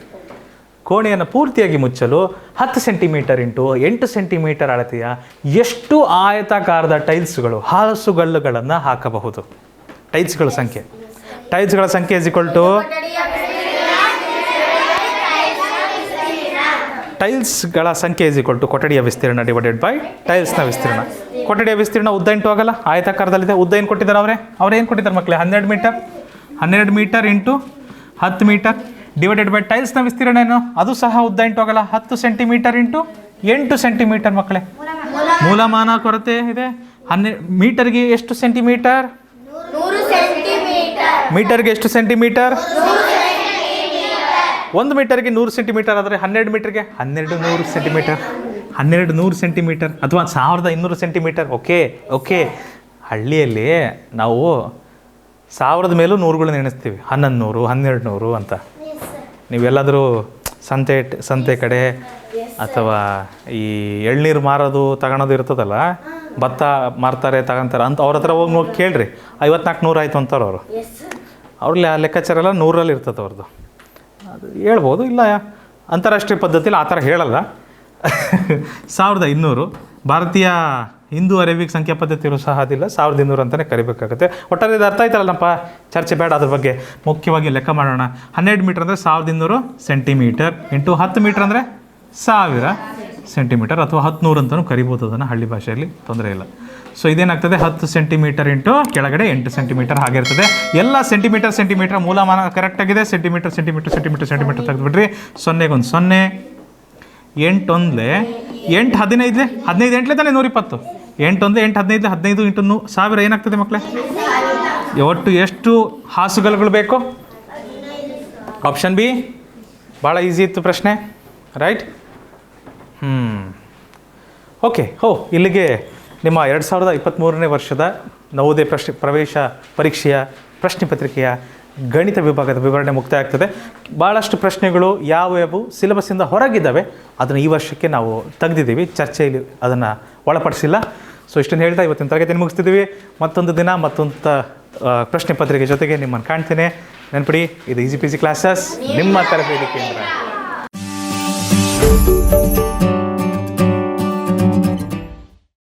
ಕೋಣೆಯನ್ನು ಪೂರ್ತಿಯಾಗಿ ಮುಚ್ಚಲು ಹತ್ತು ಸೆಂಟಿಮೀಟರ್ ಇಂಟು ಎಂಟು ಸೆಂಟಿಮೀಟರ್ ಅಳತೆಯ ಎಷ್ಟು ಆಯತಾಕಾರದ ಟೈಲ್ಸ್ಗಳು ಹಾಲಸುಗಲ್ಲುಗಳನ್ನು ಹಾಕಬಹುದು? ಟೈಲ್ಸ್ಗಳ ಸಂಖ್ಯೆ. ಟೈಲ್ಸ್ಗಳ ಸಂಖ್ಯೆ ಇಸ್ ಈಕ್ವಲ್ ಟು ಟೈಲ್ಸ್ಗಳ ಸಂಖ್ಯೆ ಇಸ್ ಈಕ್ವಲ್ ಟು ಕೊಠಡಿಯ ವಿಸ್ತೀರ್ಣ ಡಿವೈಡೆಡ್ ಬೈ ಟೈಲ್ಸ್ನ ವಿಸ್ತೀರ್ಣ. ಕೊಠಡಿಯ ವಿಸ್ತೀರ್ಣ ಉದ್ದ ಇಂಟು ಆಗಲ್ಲ? ಆಯತಾಕಾರದಲ್ಲಿದೆ ಉದ್ದ ಏನು ಕೊಟ್ಟಿದ್ದಾರೆ ಅವರೇ? ಅವ್ರು ಏನು ಕೊಟ್ಟಿದ್ದಾರೆ ಮಕ್ಕಳೇ ಹನ್ನೆರಡು ಮೀಟರ್. ಹನ್ನೆರಡು ಮೀಟರ್ ಇಂಟು ಹತ್ತು ಮೀಟರ್. ಡಿವೈಡೆಡ್ ಬೈ ಟೈಲ್ಸ್ನ ವಿಸ್ತೀರ್ಣ ಏನು? ಅದು ಸಹ ಉದ್ದ ಇಂಟು ಆಗಲ್ಲ. ಹತ್ತು ಸೆಂಟಿಮೀಟರ್ ಇಂಟು ಎಂಟು ಸೆಂಟಿಮೀಟರ್ ಮಕ್ಕಳೇ ಮೂಲಮಾನ ಕೊರತೆ ಇದೆ. ಹನ್ನೆ, ಮೀಟರ್ಗೆ ಎಷ್ಟು ಸೆಂಟಿಮೀಟರ್? ಮೀಟರ್ಗೆ ಎಷ್ಟು ಸೆಂಟಿಮೀಟರ್? ಒಂದು ಮೀಟರ್ಗೆ ನೂರು ಸೆಂಟಿಮೀಟರ್ ಆದರೆ ಹನ್ನೆರಡು ಮೀಟರ್ಗೆ? ಹನ್ನೆರಡು ನೂರು ಸೆಂಟಿಮೀಟರ್. ಹನ್ನೆರಡು ನೂರು ಸೆಂಟಿಮೀಟರ್. ಅಥವಾ ಸಾವಿರದ ಇನ್ನೂರು ಸೆಂಟಿಮೀಟರ್. Okay okay. ಹಳ್ಳಿಯಲ್ಲಿ ನಾವು ಸಾವಿರದ ಮೇಲೂ ನೂರುಗಳನ್ನ ಎಣಿಸ್ತೀವಿ. ಹನ್ನೊಂದು ನೂರು, ಹನ್ನೆರಡು ನೂರು ಅಂತ. ನೀವೆಲ್ಲಾದರೂ ಸಂತೆ ಸಂತೆ ಕಡೆ ಅಥವಾ ಈ ಎಳ್ನೀರು ಮಾರೋದು ತಗೊಳೋದು ಇರ್ತದಲ್ಲ? ಭತ್ತ ಮಾರ್ತಾರೆ, ತಗೊಂತಾರೆ ಅಂತ ಅವ್ರ ಹತ್ರ ಹೋಗಿ ನೋಡಿ ಕೇಳ್ರಿ. ಐವತ್ನಾಲ್ಕು ನೂರು ಆಯಿತು ಅಂತಾರೆ ಅವರು ಅವ್ರಲ್ಲಿ ಆ ಲೆಕ್ಕಾಚಾರ ಎಲ್ಲ ನೂರಲ್ಲಿ ಇರ್ತದೆ ಅವ್ರದ್ದು. ಅದು ಹೇಳ್ಬೋದು, ಇಲ್ಲ, ಅಂತಾರಾಷ್ಟ್ರೀಯ ಪದ್ಧತಿಲಿ ಆ ಥರ ಹೇಳಲ್ಲ. ಸಾವಿರದ ಇನ್ನೂರು. ಭಾರತೀಯ ಹಿಂದೂ ಅರೇಬಿಕ್ ಸಂಖ್ಯಾ ಪದ್ಧತಿಗಳು ಸಹ ಅದಿಲ್ಲ, ಸಾವಿರದ ಇನ್ನೂರು ಅಂತಲೇ ಕರಿಬೇಕಾಗುತ್ತೆ. ಒಟ್ಟಾರೆ ಇದು ಅರ್ಥ ಆಯ್ತಲ್ಲಪ್ಪ ಚರ್ಚೆ ಬೇಡ ಅದ್ರ ಬಗ್ಗೆ. ಮುಖ್ಯವಾಗಿ ಲೆಕ್ಕ ಮಾಡೋಣ. ಹನ್ನೆರಡು ಮೀಟ್ರ್ ಅಂದರೆ ಸಾವಿರದ ಇನ್ನೂರು ಸೆಂಟಿಮೀಟರ್. ಇಂಟು ಹತ್ತು ಮೀಟ್ರ್ ಅಂದರೆ ಸಾವಿರ ಸೆಂಟಿಮೀಟರ್. ಅಥವಾ ಹತ್ತು ಅಂತಲೂ ಕರಿಬೋದು, ಅದನ್ನು ಹಳ್ಳಿ ಭಾಷೆಯಲ್ಲಿ ತೊಂದರೆ ಇಲ್ಲ. ಸೊ ಇದೇನಾಗ್ತದೆ? ಹತ್ತು ಸೆಂಟಿಮೀಟರ್ ಇಂಟು ಕೆಳಗಡೆ ಎಂಟು ಸೆಂಟಿಮೀಟರ್ ಆಗಿರ್ತದೆ ಎಲ್ಲ ಸೆಂಟಿಮೀಟರ್ ಸೆಂಟಿಮೀಟರ್ ಮೂಲಮಾನ ಕರೆಕ್ಟಾಗಿದೆ ಸೆಂಟಿಮೀಟರ್ ಸೆಂಟಿಮೀಟರ್ ಸೆಂಟಿಮೀಟರ್ ಸೆಂಟಿಮೀಟರ್ ತೆಗೆದುಬಿಟ್ರಿ ಸೊನ್ನೆಗೊಂದು, ಸೊನ್ನೆ, ಎಂಟೊಂದಲೇ, ಎಂಟು ಹದಿನೈದ್ಲೆ, ಹದಿನೈದು ಎಂಟ್ಲೆ ತಾನೇ ನೂರಿಪ್ಪತ್ತು. ಎಂಟೊಂದು ಎಂಟು ಹದಿನೈದು ಹದಿನೈದು ಇಂಟು ನೂ, ಸಾವಿರ ಏನಾಗ್ತದೆ ಮಕ್ಕಳೇ ಒಟ್ಟು ಎಷ್ಟು ಹಾಸುಗಲ್ಗಳು ಬೇಕು? ಆಪ್ಷನ್ ಬಿ ಭಾಳ ಈಸಿ ಇತ್ತು ಪ್ರಶ್ನೆ ರೈಟ್ ಹ್ಞೂ ಓಕೆ ಹೋ, ಇಲ್ಲಿಗೆ ನಿಮ್ಮ ಎರಡು ಸಾವಿರದ ಇಪ್ಪತ್ತ್ಮೂರನೇ ವರ್ಷದ ನವೋದಯ ಪ್ರಶ್ನೆ ಪ್ರವೇಶ ಪರೀಕ್ಷೆಯ ಪ್ರಶ್ನೆ ಪತ್ರಿಕೆಯ ಗಣಿತ ವಿಭಾಗದ ವಿವರಣೆ ಮುಕ್ತಾಯ ಆಗ್ತದೆ ಭಾಳಷ್ಟು ಪ್ರಶ್ನೆಗಳು ಯಾವ್ಯಾವು ಸಿಲೆಬಸ್ಸಿಂದ ಹೊರಗಿದ್ದಾವೆ ಅದನ್ನು ಈ ವರ್ಷಕ್ಕೆ ನಾವು ತೆಗೆದಿದ್ದೀವಿ. ಚರ್ಚೆಯಲ್ಲಿ ಅದನ್ನು ಒಳಪಡಿಸಿಲ್ಲ. ಸೊ ಇಷ್ಟನ್ನು ಹೇಳ್ತಾ ಇವತ್ತಿನ ತರಗತಿಯನ್ನು ಮುಗಿಸ್ತಿದ್ದೀವಿ. ಮತ್ತೊಂದು ದಿನ, ಮತ್ತೊಂದು ಪ್ರಶ್ನೆ ಪತ್ರಿಕೆ ಜೊತೆಗೆ ನಿಮ್ಮನ್ನು ಕಾಣ್ತೇನೆ. ನೆನಪಿಡಿ, ಇದು ಈಸಿ ಪಿ ಜಿ ಕ್ಲಾಸಸ್ ನಿಮ್ಮ ತರಬೇತಿ ಕೇಂದ್ರ.